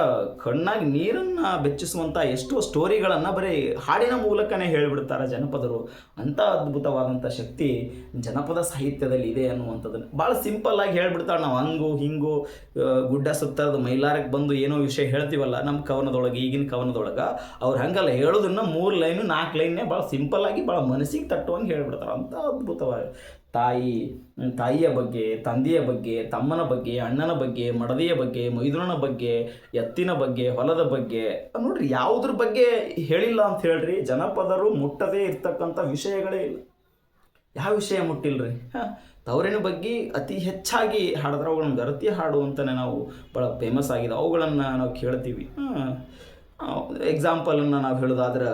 A: ಕಣ್ಣಾಗಿ ನೀರನ್ನು ಬೆಚ್ಚಿಸುವಂಥ ಎಷ್ಟೋ ಸ್ಟೋರಿಗಳನ್ನು ಬರೀ ಹಾಡಿನ ಮೂಲಕನೇ ಹೇಳಿಬಿಡ್ತಾರೆ ಜನಪದರು. ಅಂಥ ಅದ್ಭುತವಾದಂಥ ಶಕ್ತಿ ಜನಪದ ಸಾಹಿತ್ಯದಲ್ಲಿ ಇದೆ ಅನ್ನುವಂಥದ್ದನ್ನು ಭಾಳ ಸಿಂಪಲ್ ಆಗಿ ಹೇಳ್ಬಿಡ್ತಾಳೆ. ನಾವು ಹಂಗು ಹಿಂಗು ಗುಡ್ಡ ಸುತ್ತದ ಮೈಲಾರಕ್ಕೆ ಬಂದು ಏನೋ ವಿಷಯ ಹೇಳ್ತೀವಲ್ಲ, ನಮ್ಮ ಕವನದೊಳಗೆ, ಈಗಿನ ಕವನದೊಳಗೆ, ಅವ್ರು ಹಂಗಲ್ಲ, ಹೇಳೋದನ್ನ ಮೂರು ಲೈನು, ನಾಲ್ಕು ಲೈನ್ನೇ ಭಾಳ ಸಿಂಪಲ್ ಆಗಿ ಭಾಳ ಮನಸ್ಸಿಗೆ ತಟ್ಟುವಂಗೆ ಹೇಳ್ಬಿಡ್ತಾರೆ ಅಂಥ ಅದ್ಭುತವಾಗಿ ತಾಯಿ, ತಾಯಿಯ ಬಗ್ಗೆ, ತಂದೆಯ ಬಗ್ಗೆ, ತಮ್ಮನ ಬಗ್ಗೆ, ಅಣ್ಣನ ಬಗ್ಗೆ, ಮಡದಿಯ ಬಗ್ಗೆ, ಮೈದುನನ ಬಗ್ಗೆ, ಎತ್ತಿನ ಬಗ್ಗೆ, ಹೊಲದ ಬಗ್ಗೆ. ನೋಡ್ರಿ, ಯಾವುದ್ರ ಬಗ್ಗೆ ಹೇಳಿಲ್ಲ ಅಂತ ಹೇಳ್ರಿ. ಜನಪದರು ಮುಟ್ಟದೇ ಇರ್ತಕ್ಕಂಥ ವಿಷಯಗಳೇ ಇಲ್ಲ. ಯಾವ ವಿಷಯ ಮುಟ್ಟಿಲ್ರಿ? ಹಾಂ, ತವರಿನ ಬಗ್ಗೆ ಅತಿ ಹೆಚ್ಚಾಗಿ ಹಾಡಿದ್ರೆ ಅವುಗಳನ್ನು ಗರತಿ ಹಾಡು ಅಂತಲೇ ನಾವು ಭಾಳ ಫೇಮಸ್ ಆಗಿದೆ ಅವುಗಳನ್ನು ನಾವು ಕೇಳ್ತೀವಿ. ಎಕ್ಸಾಂಪಲನ್ನು ನಾವು ಹೇಳೋದಾದ್ರೆ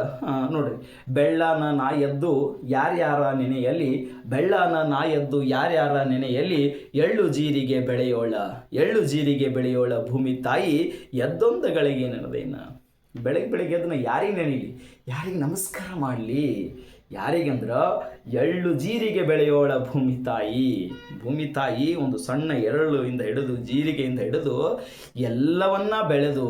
A: ನೋಡಿರಿ, ಬೆಳ್ಳನ ನಾ ಎದ್ದು ಯಾರ್ಯಾರ ನೆನೆಯಲ್ಲಿ, ಬೆಳ್ಳನ ನಾ ಎದ್ದು ಯಾರ್ಯಾರ ನೆನೆಯಲ್ಲಿ ಎಳ್ಳು ಜೀರಿಗೆ ಬೆಳೆಯೋಳ, ಎಳ್ಳು ಜೀರಿಗೆ ಬೆಳೆಯೋಳ ಭೂಮಿ ತಾಯಿ ಎದ್ದೊಂದಗಳಿಗೆ ನೆನದೇನ. ಬೆಳಗ್ಗೆ ಬೆಳಗ್ಗೆ ಅದನ್ನು ಯಾರಿಗೆ ನೆನೀಲಿ? ಯಾರಿಗೆ ನಮಸ್ಕಾರ ಮಾಡಲಿ? ಯಾರಿಗಂದ್ರ? ಎಳ್ಳು ಜೀರಿಗೆ ಬೆಳೆಯೋಳ ಭೂಮಿ ತಾಯಿ. ಭೂಮಿ ತಾಯಿ ಒಂದು ಸಣ್ಣ ಎಳ್ಳುಯಿಂದ ಹಿಡಿದು ಜೀರಿಗೆಯಿಂದ ಹಿಡಿದು ಎಲ್ಲವನ್ನ ಬೆಳೆದು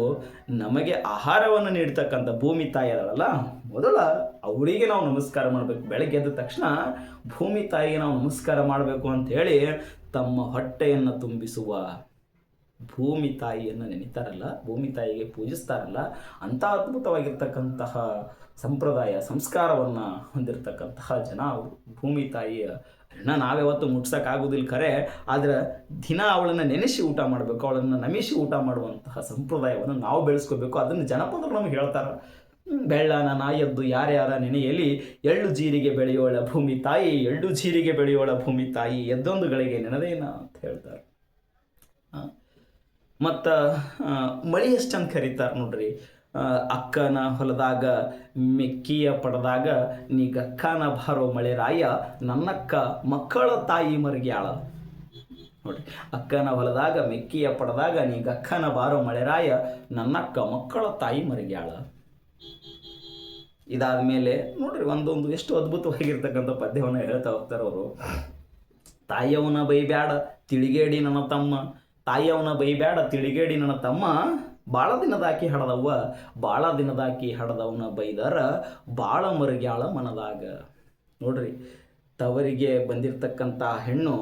A: ನಮಗೆ ಆಹಾರವನ್ನು ನೀಡ್ತಕ್ಕಂಥ ಭೂಮಿ ತಾಯಿ ಅದಲ್ಲ ಮೊದಲ ಅವರಿಗೆ ನಾವು ನಮಸ್ಕಾರ ಮಾಡಬೇಕು. ಬೆಳಗ್ಗೆ ಎದ್ದ ತಕ್ಷಣ ಭೂಮಿ ತಾಯಿಗೆ ನಾವು ನಮಸ್ಕಾರ ಮಾಡಬೇಕು ಅಂತ ಹೇಳಿ ತಮ್ಮ ಹೊಟ್ಟೆಯನ್ನು ತುಂಬಿಸುವ ಭೂಮಿ ತಾಯಿಯನ್ನು ನೆನೀತಾರಲ್ಲ, ಭೂಮಿ ತಾಯಿಗೆ ಪೂಜಿಸ್ತಾರಲ್ಲ ಅಂಥ ಅದ್ಭುತವಾಗಿರ್ತಕ್ಕಂತಹ ಸಂಪ್ರದಾಯ, ಸಂಸ್ಕಾರವನ್ನು ಹೊಂದಿರತಕ್ಕಂತಹ ಜನ ಅವರು. ಭೂಮಿ ತಾಯಿಯ ಋಣ ನಾವ್ಯಾವತ್ತು ಮುಟ್ಸೋಕ್ಕಾಗೋದಿಲ್ಲ ಖರೆ, ಆದ್ರೆ ದಿನ ಅವಳನ್ನು ನೆನೆಸಿ ಊಟ ಮಾಡಬೇಕು, ಅವಳನ್ನು ನಮಿಸಿ ಊಟ ಮಾಡುವಂತಹ ಸಂಪ್ರದಾಯವನ್ನು ನಾವು ಬೆಳೆಸ್ಕೋಬೇಕು. ಅದನ್ನು ಜನಪದರು ನಮ್ಗೆ ಹೇಳ್ತಾರೆ. ಬೆಳ್ಳನ ನಾಯದ್ದು ಯಾರ್ಯಾರ ನೆನೆಯಲ್ಲಿ ಎಳ್ಳು ಜೀರಿಗೆ ಬೆಳೆಯೋಳ ಭೂಮಿ ತಾಯಿ, ಎಳ್ಳು ಜೀರಿಗೆ ಬೆಳೆಯೋಳ ಭೂಮಿ ತಾಯಿ, ಎದ್ದೊಂದು ಗಳಿಗೆ ನೆನದೇನ ಅಂತ ಹೇಳ್ತಾರೆ. ಮತ್ತು ಮಳಿ ಎಷ್ಟಂತ ಕರೀತಾರೆ ನೋಡ್ರಿ. ಅಕ್ಕನ ಹೊಲದಾಗ, ಮೆಕ್ಕಿಯ ಪಡೆದಾಗ ನೀ ಗಕ್ಕನ ಬಾರೋ ಮಳೆ ರಾಯ, ನನ್ನಕ್ಕ ಮಕ್ಕಳ ತಾಯಿ ಮರಿಗ್ಯಾಳ ನೋಡ್ರಿ, ಅಕ್ಕನ ಹೊಲದಾಗ, ಮೆಕ್ಕಿಯ ಪಡೆದಾಗ ನೀ ಗಕ್ಕನ ಬಾರೋ ಮಳೆರಾಯ ನನ್ನಕ್ಕ ಮಕ್ಕಳ ತಾಯಿ ಮರಿಗ್ಯಾಳ ಇದಾದ ಮೇಲೆ ನೋಡ್ರಿ, ಒಂದೊಂದು ಎಷ್ಟು ಅದ್ಭುತವಾಗಿರ್ತಕ್ಕಂಥ ಪದ್ಯವನ್ನು ಹೇಳ್ತಾ ಹೋಗ್ತಾರೆ ಅವರು. ತಾಯಿಯವನ ಬೈಬ್ಯಾಡ, ತಿಳಿಗೇಡಿ ನನ್ನ ತಮ್ಮ. ತಾಯಿಯವನ ಬೈಬ್ಯಾಡ ತಿಳಿಗೇಡಿ ನನ್ನ ತಮ್ಮ. ಬಾಳ ದಿನದಾಕಿ ಹಡದವ್ವ. ಬಾಳ ದಿನದಾಕಿ ಹಡದವನ ಬೈದರ ಬಾಳ ಮರುಗ್ಯಾಳ ಮನದಾಗ. ನೋಡ್ರಿ, ತವರಿಗೆ ಬಂದಿರತಕ್ಕಂಥ ಹೆಣ್ಣು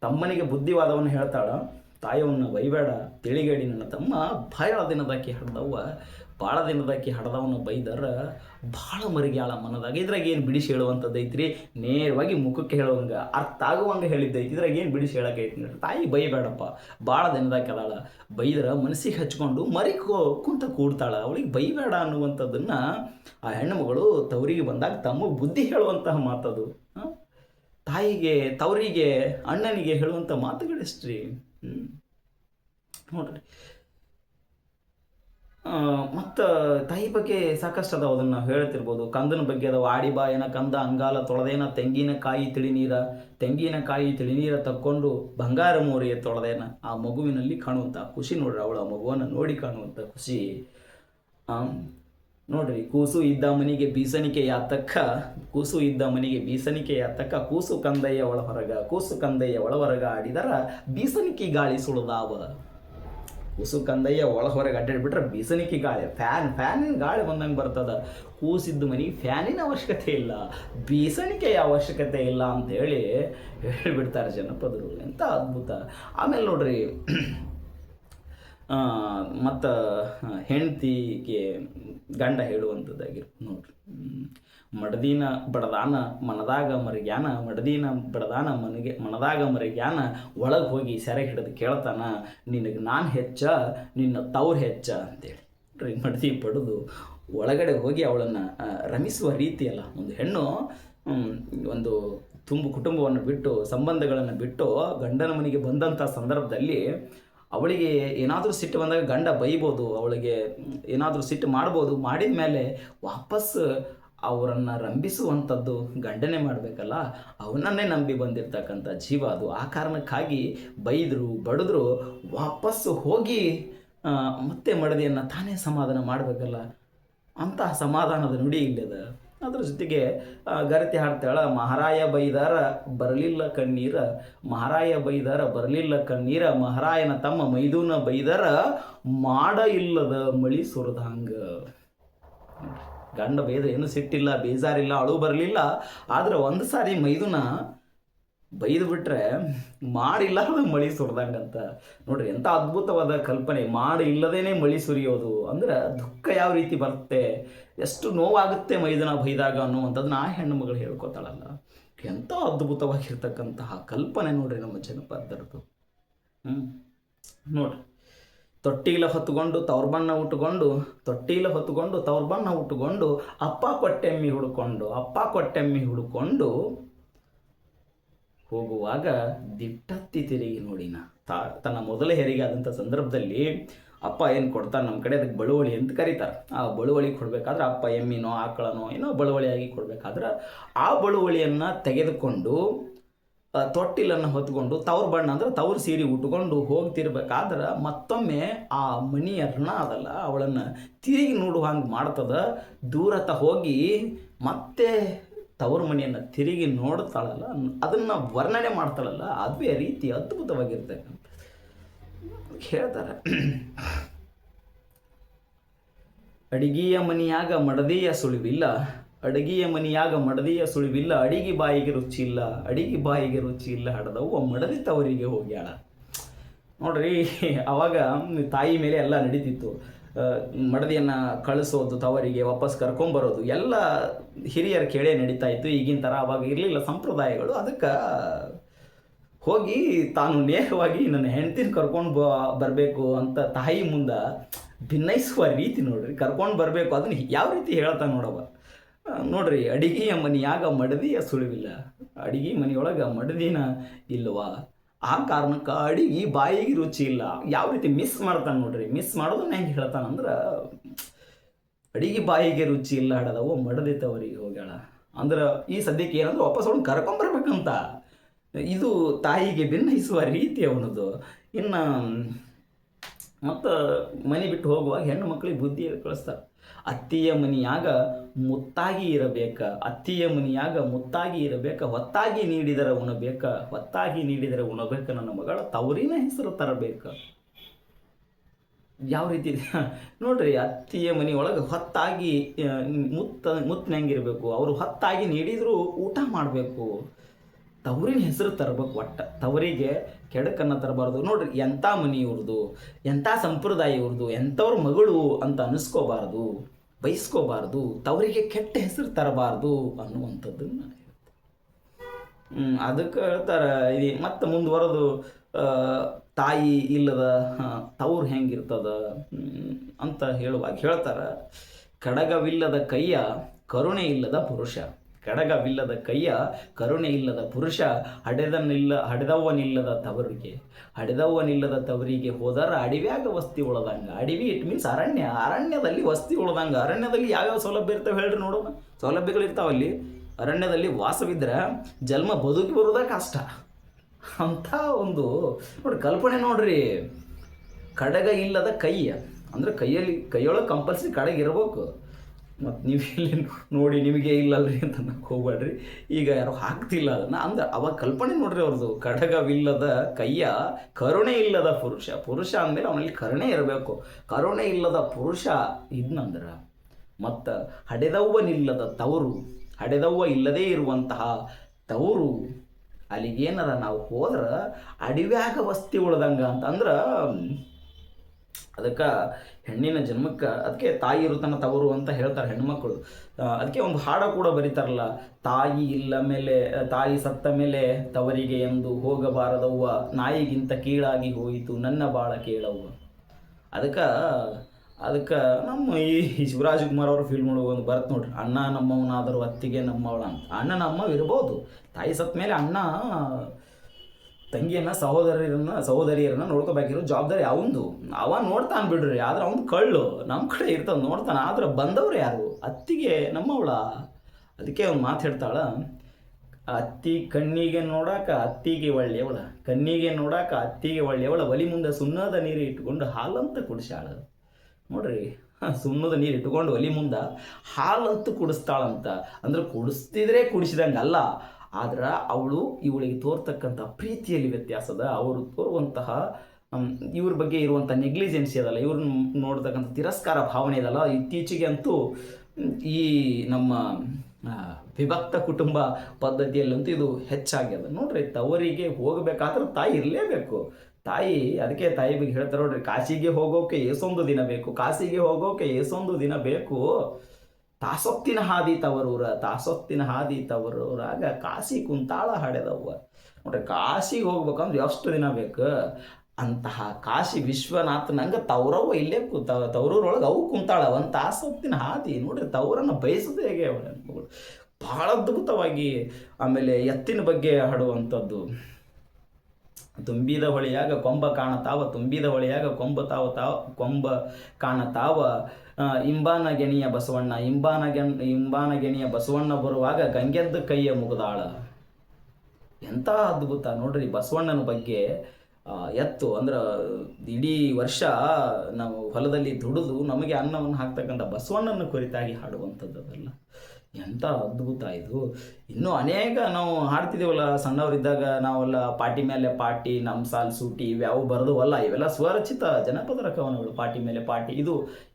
A: ತಮ್ಮನಿಗೆ ಬುದ್ಧಿವಾದವನ್ನು ಹೇಳ್ತಾಳ ತಾಯಿಯವನ್ನ ಬೈಬೇಡ ತಿಳಿಗೇಡಿ ನನ್ನ ತಮ್ಮ ಭಾಳ ದಿನದಾಕಿ ಹಡ್ದವ್ವ. ಭಾಳ ದಿನದಾಕಿ ಹಡದವನು ಬೈದರ ಭಾಳ ಮರಿಗ್ಯಾಳ ಮನದಾಗ. ಇದ್ರಾಗ ಏನು ಬಿಡಿಸಿ ಹೇಳುವಂಥದ್ದು ಐತ್ರಿ? ನೇರವಾಗಿ ಮುಖಕ್ಕೆ ಹೇಳುವಂಗ ಅರ್ಥ ಆಗುವಂಗೆ ಹೇಳಿದ್ದೈತಿ. ಇದ್ರಾಗ ಏನು ಬಿಡಿಸಿ ಹೇಳಕೈತಿ ತಾಯಿ ಬೈಬೇಡಪ್ಪ. ಭಾಳ ದಿನದಾಗ ಅದಾಳ. ಬೈದ್ರ ಮನಸ್ಸಿಗೆ ಹಚ್ಕೊಂಡು ಮರಿ ಕುಂತ ಕೂಡ್ತಾಳ. ಅವಳಿಗೆ ಬೈಬೇಡ ಅನ್ನುವಂಥದ್ದನ್ನು ಆ ಹೆಣ್ಣುಮಗಳು ತವರಿಗೆ ಬಂದಾಗ ತಮ್ಮ ಬುದ್ಧಿ ಹೇಳುವಂತಹ ಮಾತದು. ತಾಯಿಗೆ, ತವರಿಗೆ, ಅಣ್ಣನಿಗೆ ಹೇಳುವಂಥ ಮಾತುಗಳೆಷ್ಟ್ರಿ? ನೋಡ್ರಿ. ಮತ್ತು ತಾಯಿ ಬಗ್ಗೆ ಸಾಕಷ್ಟು ಅದಾವ ಅದನ್ನು ಹೇಳ್ತಿರ್ಬೋದು ಕಂದನ ಬಗ್ಗೆ ಅದಾವ. ಆಡಿ ಏನ ಕಂದ, ಅಂಗಾಲ, ತೊಳೆದೇನ ತೆಂಗಿನಕಾಯಿ ತಿಳಿನೀರ. ತೆಂಗಿನಕಾಯಿ ತಿಳಿನೀರ ತಕ್ಕೊಂಡು ಬಂಗಾರ ಮೋರಿಯ ತೊಳೆದೇನ. ಆ ಮಗುವಿನಲ್ಲಿ ಕಾಣುವಂಥ ಖುಷಿ ನೋಡ್ರಿ ಅವಳು ಆ ಮಗುವನ್ನು ನೋಡಿ ಕಾಣುವಂಥ ಖುಷಿ. ನೋಡ್ರಿ, ಕೂಸು ಇದ್ದ ಮನಿಗೆ ಬೀಸಣಿಕೆ ಯಾತಕ್ಕ, ಕೂಸು ಇದ್ದ ಮನಿಗೆ ಬೀಸಣಿಕೆ ಯಾತಕ್ಕ, ಕೂಸು ಕಂದಯ್ಯ ಒಳ ಹೊರಗ, ಕೂಸು ಕಂದಯ್ಯ ಒಳ ಹೊರಗ ಆಡಿದರ ಬೀಸಣಿಕೆ ಗಾಳಿ ಸುಳಿದಾವ. ಕೂಸು ಕಂದಯ್ಯ ಒಳ ಹೊರಗೆ ಅಡ್ಡಾಡ್ಬಿಟ್ರೆ ಬಿಸಿನಿಕ್ಕಿ ಗಾಳಿ. ಫ್ಯಾನ್ ಫ್ಯಾನಿನ ಗಾಳಿ ಬಂದಂಗೆ ಬರ್ತದ. ಕೂಸಿದ್ದು ಮನೆಗೆ ಫ್ಯಾನಿನ ಅವಶ್ಯಕತೆ ಇಲ್ಲ. ಬೀಸಣಿಕೆಯ ಅವಶ್ಯಕತೆ ಇಲ್ಲ ಅಂತೇಳಿ ಹೇಳಿಬಿಡ್ತಾರೆ ಜನಪದರು. ಎಂಥ ಅದ್ಭುತ. ಆಮೇಲೆ ನೋಡ್ರಿ ಮತ್ತು ಹೆಂಡತಿಗೆ ಗಂಡ ಹೇಳುವಂಥದ್ದಾಗಿರ್ಬೋದು ನೋಡ್ರಿ. ಮಡದೀನ ಬಡದಾನ ಮನದಾಗ ಮರಿಗ್ಯಾನ, ಮಡದಿನ ಬಡದಾನ ಮನಗೆ, ಮನದಾಗ ಮರಗ್ಯಾನ, ಒಳಗೆ ಹೋಗಿ ಸೆರೆ ಹಿಡಿದು ಕೇಳ್ತಾನ, ನಿನಗೆ ನಾನು ಹೆಚ್ಚ, ನಿನ್ನ ತವ್ರು ಹೆಚ್ಚ ಅಂತೇಳಿ. ರೀ, ಮಡದಿ ಪಡೆದು ಒಳಗಡೆ ಹೋಗಿ ಅವಳನ್ನು ರಮಿಸುವ ರೀತಿಯಲ್ಲ ಒಂದು ಹೆಣ್ಣು ಒಂದು ತುಂಬು ಕುಟುಂಬವನ್ನು ಬಿಟ್ಟು, ಸಂಬಂಧಗಳನ್ನು ಬಿಟ್ಟು ಗಂಡನ ಮನೆಗೆ ಬಂದಂಥ ಸಂದರ್ಭದಲ್ಲಿ ಅವಳಿಗೆ ಏನಾದರೂ ಸಿಟ್ಟು ಬಂದಾಗ ಗಂಡ ಬೈಬೋದು, ಅವಳಿಗೆ ಏನಾದರೂ ಸಿಟ್ಟು ಮಾಡ್ಬೋದು, ಮಾಡಿದ ಮೇಲೆ ವಾಪಸ್ ಅವರನ್ನು ರಂಭಿಸುವಂಥದ್ದು ಗಂಡನೆ ಮಾಡಬೇಕಲ್ಲ? ಅವನನ್ನೇ ನಂಬಿ ಬಂದಿರತಕ್ಕಂಥ ಜೀವ ಅದು. ಆ ಕಾರಣಕ್ಕಾಗಿ ಬೈದರು, ಬಡಿದ್ರು ವಾಪಸ್ಸು ಹೋಗಿ ಮತ್ತೆ ಮಡದಿಯನ್ನು ತಾನೇ ಸಮಾಧಾನ ಮಾಡಬೇಕಲ್ಲ? ಅಂತಹ ಸಮಾಧಾನದ ನುಡಿ ಇಲ್ಲದ ಅದ್ರ ಜೊತೆಗೆ ಗರತಿ ಹಾಡ್ತಾಳ ಮಹಾರಾಯ ಬೈದಾರ ಬರಲಿಲ್ಲ ಕಣ್ಣೀರ, ಮಹಾರಾಯ ಬೈದಾರ ಬರಲಿಲ್ಲ ಕಣ್ಣೀರ, ಮಹಾರಾಯನ ತಮ್ಮ ಮೈದೂನ ಬೈದಾರ ಮಾಡ ಇಲ್ಲದ ಮಳಿ ಸುರದಂಗ. ಗಂಡ ಬೇದ ಏನು ಸಿಟ್ಟಿಲ್ಲ, ಬೇಜಾರಿಲ್ಲ, ಅಳು ಬರಲಿಲ್ಲ. ಆದ್ರೆ ಒಂದು ಸಾರಿ ಮೈದುನ ಬೈದು ಬಿಟ್ರೆ ಮಾಡಿಲ್ಲಾರ್ದ ಮಳಿ ಸುರಿದಂಗಂತ ನೋಡ್ರಿ ಎಂಥ ಅದ್ಭುತವಾದ ಕಲ್ಪನೆ. ಮಾಡಿ ಇಲ್ಲದೇನೆ ಮಳಿ ಸುರಿಯೋದು. ಅಂದ್ರೆ ದುಃಖ ಯಾವ ರೀತಿ ಬರುತ್ತೆ? ಎಷ್ಟು ನೋವಾಗುತ್ತೆ ಮೈದನ ಬೈದಾಗ ಅನ್ನುವಂಥದ್ದನ್ನ ಆ ಹೆಣ್ಣು ಮಗಳು ಹೇಳ್ಕೊತಾಳಲ್ಲ. ಎಂಥ ಅದ್ಭುತವಾಗಿರ್ತಕ್ಕಂತಹ ಕಲ್ಪನೆ ನೋಡ್ರಿ ನಮ್ಮ ಜನಪದರದು ಹ್ಞೂ ನೋಡ್ರಿ. ತೊಟ್ಟಿಲ ಹೊತ್ಕೊಂಡು ತವ್ರ ಬಣ್ಣ ಉಟ್ಕೊಂಡು, ತೊಟ್ಟಿಲ ಹೊತ್ಕೊಂಡು ತವ್ರ ಬಣ್ಣ ಉಟ್ಕೊಂಡು, ಅಪ್ಪ ಕೊಟ್ಟೆಮ್ಮಿ ಹುಡ್ಕೊಂಡು, ಅಪ್ಪ ಕೊಟ್ಟೆಮ್ಮಿ ಹುಡ್ಕೊಂಡು ಹೋಗುವಾಗ ದಿಟ್ಟತ್ತಿ ತಿರುಗಿ ನೋಡಿನ ತಾ, ತನ್ನ ಮೊದಲ ಹೆರಿಗೆ ಆದಂಥ ಸಂದರ್ಭದಲ್ಲಿ ಅಪ್ಪ ಏನು ಕೊಡ್ತಾರೆ ನಮ್ಮ ಕಡೆ, ಅದಕ್ಕೆ ಬಳುವಳಿ ಅಂತ ಕರೀತಾರೆ. ಆ ಬಳುವಳಿ ಕೊಡಬೇಕಾದ್ರೆ ಅಪ್ಪ ಎಮ್ಮಿನೋ, ಆಕಳನೋ, ಏನೋ ಬಳುವಳಿಯಾಗಿ ಕೊಡಬೇಕಾದ್ರೆ ಆ ಬಳುವಳಿಯನ್ನು ತೆಗೆದುಕೊಂಡು ತೊಟ್ಟಿಲನ್ನು ಹೊತ್ಕೊಂಡು, ತವ್ರ ಬಣ್ಣ ಅಂದ್ರೆ ತವ್ರ ಸೀರೆ ಉಟ್ಕೊಂಡು ಹೋಗ್ತಿರ್ಬೇಕಾದ್ರೆ ಮತ್ತೊಮ್ಮೆ ಆ ಮಣಿಯ ಋಣ ಅದಲ್ಲ, ಅವಳನ್ನು ತಿರುಗಿ ನೋಡುವ ಹಂಗೆ ಮಾಡ್ತದ. ದೂರತ ಹೋಗಿ ಮತ್ತೆ ತವ್ರ ಮನೆಯನ್ನು ತಿರುಗಿ ನೋಡ್ತಾಳಲ್ಲ, ಅದನ್ನು ವರ್ಣನೆ ಮಾಡ್ತಾಳಲ್ಲ, ಅದುವೇ ರೀತಿ ಅದ್ಭುತವಾಗಿರ್ತಕ್ಕಂಥ ಹೇಳ್ತಾರೆ ಅಡಿಗೆಯ ಮನಿಯಾಗ ಮಡದಿಯ ಸುಳಿವಿಲ್ಲ, ಅಡಿಗೆಯ ಮನಿಯಾಗ ಮಡದಿಯ ಸುಳಿವಿಲ್ಲ, ಅಡಿಗೆ ಬಾಯಿಗೆ ರುಚಿ ಇಲ್ಲ, ಅಡಿಗೆ ಬಾಯಿಗೆ ರುಚಿ ಇಲ್ಲ ಹಡದವ್ವ ಮಡದಿ ತವರಿಗೆ ಹೋಗ್ಯಾಳ. ನೋಡ್ರಿ, ಅವಾಗ ತಾಯಿ ಮೇಲೆ ಎಲ್ಲ ನಡೀತಿತ್ತು. ಮಡದಿಯನ್ನು ಕಳಿಸೋದು, ತವರಿಗೆ ವಾಪಸ್ ಕರ್ಕೊಂಬರೋದು, ಎಲ್ಲ ಹಿರಿಯರ ಕೇಳೇ ನಡೀತಾ ಇತ್ತು. ಈಗಿನ ಥರ ಅವಾಗ ಇರಲಿಲ್ಲ ಸಂಪ್ರದಾಯಗಳು. ಅದಕ್ಕೆ ಹೋಗಿ ತಾನು ನೇರವಾಗಿ ನನ್ನ ಹೆಂಡ್ತಿನ ಕರ್ಕೊಂಡು ಬ, ಬರಬೇಕು ಅಂತ ತಾಯಿ ಮುಂದೆ ಭಿನ್ನಯಿಸುವ ರೀತಿ ನೋಡ್ರಿ. ಕರ್ಕೊಂಡು ಬರಬೇಕು ಅದನ್ನ ಯಾವ ರೀತಿ ಹೇಳ್ತಾನೆ ನೋಡವ ನೋಡ್ರಿ, ಅಡಿಗೆಯ ಮನೆಯಾಗ ಮಡದಿಯ ಸುಳಿವಿಲ್ಲ. ಅಡಿಗೆ ಮನೆಯೊಳಗೆ ಮಡದಿನ ಇಲ್ಲವಾ ಆ ಕಾರಣಕ್ಕೆ ಅಡಿಗೆ ಬಾಯಿಗೆ ರುಚಿ ಇಲ್ಲ. ಯಾವ ರೀತಿ ಮಿಸ್ ಮಾಡ್ತಾನೆ ನೋಡ್ರಿ. ಮಿಸ್ ಮಾಡೋದನ್ನ ಹೆಂಗೆ ಹೇಳ್ತಾನಂದ್ರೆ ಅಡಿಗೆ ಬಾಯಿಗೆ ರುಚಿ ಇಲ್ಲ ಹಡದವು ಮಡದಿತ್ತವರಿಗೆ ಹೋಗ್ಯಾಳ. ಅಂದ್ರೆ ಈ ಸದ್ಯಕ್ಕೆ ಏನಂದ್ರೆ ವಾಪಸ್ ಅವ್ನು ಕರ್ಕೊಂಬರ್ಬೇಕಂತ ಇದು ತಾಯಿಗೆ ಭಿನ್ನಯಿಸುವ ರೀತಿ ಅವನದು. ಇನ್ನು, ಮತ್ತು ಮನೆ ಬಿಟ್ಟು ಹೋಗುವಾಗ ಹೆಣ್ಣು ಮಕ್ಕಳಿಗೆ ಬುದ್ಧಿ ಕಳಿಸ್ತಾರೆ. ಅತ್ತಿಯ ಮನಿಯಾಗ ಮುತ್ತಾಗಿ ಇರಬೇಕ, ಅತ್ತಿಯ ಮನಿಯಾಗ ಮುತ್ತಾಗಿ ಇರಬೇಕ, ಹೊತ್ತಾಗಿ ನೀಡಿದರೆ ಉಣಬೇಕ, ಹೊತ್ತಾಗಿ ನೀಡಿದರೆ ಉಣಬೇಕ ನನ್ನ ಮಗಳ ತವರಿನ ಹೆಸರು ತರಬೇಕ. ಯಾವ ರೀತಿ? ನೋಡ್ರಿ, ಅತ್ತಿಯ ಮನೆಯೊಳಗೆ ಹೊತ್ತಾಗಿ ಮುತ್ತ ಮುತ್ತಿನಂಗಿರಬೇಕು ಅವರು ಹೊತ್ತಾಗಿ ನೀಡಿದ್ರು ಊಟ ಮಾಡಬೇಕು. ತವರಿನ ಹೆಸರು ತರಬೇಕು ಒಟ್ಟು. ತವರಿಗೆ ಕೆಡಕನ್ನು ತರಬಾರ್ದು. ನೋಡ್ರಿ ಎಂಥ ಮನೆ ಇವ್ರದು ಎಂಥ ಸಂಪ್ರದಾಯ ಇವ್ರದು, ಎಂಥವ್ರ ಮಗಳು ಅಂತ ಅನಿಸ್ಕೋಬಾರ್ದು ಬಯಸ್ಕೋಬಾರ್ದು ತವರಿಗೆ ಕೆಟ್ಟ ಹೆಸರು ತರಬಾರ್ದು ಅನ್ನುವಂಥದ್ದನ್ನು ಅದಕ್ಕೆ ಹೇಳ್ತಾರೆ, ಇದು ಮತ್ತೆ ಮುಂದುವರೆದು ತಾಯಿ ಇಲ್ಲದ ತವ್ರು ಹೆಂಗಿರ್ತದ ಅಂತ ಹೇಳುವಾಗ ಹೇಳ್ತಾರೆ, ಕಡಗವಿಲ್ಲದ ಕೈಯ, ಕರುಣೆ ಇಲ್ಲದ ಪುರುಷ. ಕಡಗವಿಲ್ಲದ ಕೈಯ ಕರುಣೆ ಇಲ್ಲದ ಪುರುಷ, ಹಡೆದನಿಲ್ಲ, ಹಡೆದವನಿಲ್ಲದ ತವರಿಗೆ ಹಡೆದವನಿಲ್ಲದ ತವರಿಗೆ ಹೋದರ ಅಡಿವ್ಯಾಗ ವಸ್ತಿ ಉಳದಂಗ. ಅಡವಿ ಇಟ್ ಮೀನ್ಸ್ ಅರಣ್ಯ, ಅರಣ್ಯದಲ್ಲಿ ವಸ್ತಿ ಉಳದಂಗ. ಅರಣ್ಯದಲ್ಲಿ ಯಾವ್ಯಾವ ಸೌಲಭ್ಯ ಇರ್ತವೆ ಹೇಳ್ರಿ ನೋಡೋಣ. ಸೌಲಭ್ಯಗಳು ಇರ್ತಾವಲ್ಲಿ ಅರಣ್ಯದಲ್ಲಿ ವಾಸವಿದ್ರೆ ಜನ್ಮ ಬದುಕಿ ಬರುದ ಕಷ್ಟ. ಅಂಥ ಒಂದು ನೋಡಿ ಕಲ್ಪನೆ ನೋಡ್ರಿ. ಕಡಗ ಇಲ್ಲದ ಕೈಯ, ಅಂದ್ರೆ ಕೈಯಲ್ಲಿ, ಕೈಯೊಳಗೆ ಕಂಪಲ್ಸರಿ ಕಡಗ ಇರ್ಬೇಕು. ಮತ್ತು ನೀವು ಇಲ್ಲಿ ನೋಡಿ ನಿಮಗೆ ಇಲ್ಲಲ್ರಿ ಅಂತ ಅನ್ನಕ್ಕೆ ಹೋಗ್ಬೇಡ್ರಿ. ಈಗ ಯಾರು ಹಾಕ್ತಿಲ್ಲ ಅದನ್ನು, ಅಂದ್ರೆ ಅವಾಗ ಕಲ್ಪನೆ ನೋಡ್ರಿ ಅವ್ರದ್ದು ಕಡಗವಿಲ್ಲದ ಕೈಯ ಕರುಣೆ ಇಲ್ಲದ ಪುರುಷ ಪುರುಷ ಅಂದಮೇಲೆ ಅವನಲ್ಲಿ ಕರುಣೆ ಇರಬೇಕು. ಕರುಣೆ ಇಲ್ಲದ ಪುರುಷ ಇದ್ನಂದ್ರೆ ಮತ್ತು ಹಡೆದವ್ವನಿಲ್ಲದ ತವರು, ಹಡೆದವ್ವ ಇಲ್ಲದೇ ಇರುವಂತಹ ತವರು ಅಲ್ಲಿಗೇನಾರ ನಾವು ಹೋದ್ರೆ ಅಡಿವ್ಯಾಗ ವಸ್ತಿ ಉಳ್ದಂಗ ಅಂತ ಅಂದ್ರೆ ಅದಕ್ಕೆ ಹೆಣ್ಣಿನ ಜನ್ಮಕ್ಕೆ ಅದಕ್ಕೆ ತಾಯಿ ಇರುತನ ತವರು ಅಂತ ಹೇಳ್ತಾರೆ ಹೆಣ್ಮಕ್ಳು. ಅದಕ್ಕೆ ಒಂದು ಹಾಡ ಕೂಡ ಬರೀತಾರಲ್ಲ, ತಾಯಿ ಇಲ್ಲ ಮೇಲೆ, ತಾಯಿ ಸತ್ತ ಮೇಲೆ ತವರಿಗೆ ಎಂದು ಹೋಗಬಾರದವ್ವ, ನಾಯಿಗಿಂತ ಕೀಳಾಗಿ ಹೋಯಿತು ನನ್ನ ಬಾಳ ಕೇಳವ್ವ. ಅದಕ್ಕೆ ಅದಕ್ಕೆ ನಮ್ಮ ಈ ಶಿವರಾಜ್ ಕುಮಾರ್ ಅವರು ಫೀಲ್ ಮಾಡೋ ಒಂದು ಬರುತ್ತೆ ನೋಡ್ರಿ. ಅಣ್ಣ ನಮ್ಮವನಾದರೂ ಅತ್ತಿಗೆ ನಮ್ಮವಳ ಅಂತ ಅಣ್ಣ ನಮ್ಮ ಇರ್ಬೋದು. ತಾಯಿ ಸತ್ತ ಮೇಲೆ ಅಣ್ಣ ತಂಗಿಯನ್ನ ಸಹೋದರಿಯರನ್ನ ಸಹೋದರಿಯರನ್ನ ನೋಡ್ಕೋಬೇಕಿರೋ ಜವಾಬ್ದಾರಿ ಅವಂದು. ಅವ ನೋಡ್ತಾನೆ ಬಿಡ್ರಿ, ಆದ್ರೆ ಅವ್ನು ಕಳ್ಳು. ನಮ್ಮ ಕಡೆ ಇರ್ತಾವ ನೋಡ್ತಾನೆ, ಆದ್ರೆ ಬಂದವ್ರು ಯಾರು? ಅತ್ತಿಗೆ ನಮ್ಮವಳ. ಅದಕ್ಕೆ ಅವ್ನು ಮಾತು ಹೇಳ್ತಾಳ, ಅತ್ತಿ ಕಣ್ಣಿಗೆ ನೋಡಾಕ ಅತ್ತಿಗೆ ಒಳ್ಳೆಯವಳ, ಕಣ್ಣಿಗೆ ನೋಡಾಕ ಅತ್ತಿಗೆ ಒಳ್ಳೆಯವಳ, ಒಲಿ ಮುಂದೆ ಸುಣ್ಣದ ನೀರು ಇಟ್ಕೊಂಡು ಹಾಲಂತ ಕುಡಿಸ್ಯಾಳ. ನೋಡ್ರಿ ಸುಣ್ಣದ ನೀರು ಇಟ್ಕೊಂಡು ಒಲಿ ಮುಂದೆ ಹಾಲಂತೂ ಕುಡಿಸ್ತಾಳಂತ. ಅಂದ್ರೆ ಕುಡಿಸ್ತಿದ್ರೆ ಕುಡಿಸಿದಂಗೆ ಅಲ್ಲ ಆದ್ರೆ ಅವಳು ಇವಳಿಗೆ ತೋರ್ತಕ್ಕಂಥ ಪ್ರೀತಿಯಲ್ಲಿ ವ್ಯತ್ಯಾಸದ ಅವರು ತೋರುವಂತಹ ಇವ್ರ ಬಗ್ಗೆ ಇರುವಂಥ ನೆಗ್ಲಿಜೆನ್ಸಿ ಅದಲ್ಲ, ಇವ್ರನ್ನ ನೋಡ್ತಕ್ಕಂಥ ತಿರಸ್ಕಾರ ಭಾವನೆ ಇದಲ್ಲ, ಇತ್ತೀಚೆಗೆ ಅಂತೂ ಈ ನಮ್ಮ ವಿಭಕ್ತ ಕುಟುಂಬ ಪದ್ಧತಿಯಲ್ಲಂತೂ ಇದು ಹೆಚ್ಚಾಗ್ಯದ ನೋಡ್ರಿ, ತವರಿಗೆ ಹೋಗಬೇಕಾದ್ರೆ ತಾಯಿ ಇರಲೇಬೇಕು. ತಾಯಿ, ಅದಕ್ಕೆ ತಾಯಿ ಬಗ್ಗೆ ಹೇಳ್ತಾರೆ ನೋಡ್ರಿ, ಕಾಶಿಗೆ ಹೋಗೋಕೆ ಏಸೊಂದು ದಿನ ಬೇಕು, ಕಾಶಿಗೆ ಹೋಗೋಕೆ ಏಸೊಂದು ದಿನ ಬೇಕು. ತಾಸೊತ್ತಿನ ಹಾದಿ ತವರೂರ, ತಾಸೊತ್ತಿನ ಹಾದಿ ತವರೂರಾಗ ಕಾಶಿ ಕುಂತಾಳ ಹಾಡೆದವ್ವ ನೋಡ್ರಿ ಕಾಶಿಗೆ ಹೋಗ್ಬೇಕಂದ್ರೆ ಎಷ್ಟು ದಿನ ಬೇಕು? ಅಂತಹ ಕಾಶಿ ವಿಶ್ವನಾಥ್ ನಂಗೆ ತವರವ್ವ ಇಲ್ಲೇ ಕೂತ, ತವರೂರೊಳಗೆ ಅವು ಕುಂತಾಳ. ಒಂದು ತಾಸೊತ್ತಿನ ಹಾದಿ, ನೋಡ್ರಿ, ತವರನ್ನ ಬಯಸೋದು ಹೇಗೆ ಅವಳ ಬಹಳ ಅದ್ಭುತವಾಗಿ ಆಮೇಲೆ ಎತ್ತಿನ ಬಗ್ಗೆ ಹಾಡುವಂಥದ್ದು. ತುಂಬಿದ ಹೊಳೆಯಾಗ ಕೊಂಬ ಕಾಣತಾವ, ತುಂಬಿದ ಹೊಳೆಯಾಗ ಕೊಂಬ ತಾವ ತಾವ, ಕೊಂಬ ಕಾಣತಾವ. ಇಂಬಾನ ಗೆಣಿಯ ಬಸವಣ್ಣ, ಇಂಬಾನ ಗೆಣ್ ಇಂಬಾನ ಗೆಣಿಯ ಬಸವಣ್ಣ ಬರುವಾಗ ಗಂಗೆದ್ದ ಕೈಯ ಮುಗದಾಳ. ಎಂಥ ಅದ್ಭುತ ನೋಡ್ರಿ ಬಸವಣ್ಣನ ಬಗ್ಗೆ ಎತ್ತು ಅಂದ್ರೆ ಇಡೀ ವರ್ಷ ನಾವು ಹೊಲದಲ್ಲಿ ದುಡಿದು ನಮಗೆ ಅನ್ನವನ್ನು ಹಾಕ್ತಕ್ಕಂಥ ಬಸವಣ್ಣನ ಕುರಿತಾಗಿ ಹಾಡುವಂಥದ್ದು ಅದೆಲ್ಲ ಎಂಥ ಅದ್ಭುತ ಇದು. ಇನ್ನೂ ಅನೇಕ ನಾವು ಹಾಡ್ತಿದ್ದೀವಲ್ಲ ಸಣ್ಣವರಿದ್ದಾಗ ನಾವೆಲ್ಲ ಪಾಟಿ ಮೇಲೆ ಪಾಟಿ ನಮ್ಮ ಸಾಲ್ ಸೂಟಿ ಇವ್ಯಾವು ಬರೆದವಲ್ಲ, ಇವೆಲ್ಲ ಸ್ವರಚಿತ ಜನಪದರ ಕವನಗಳು ಪಾಟಿ ಮೇಲೆ ಪಾಟಿ. ಇದು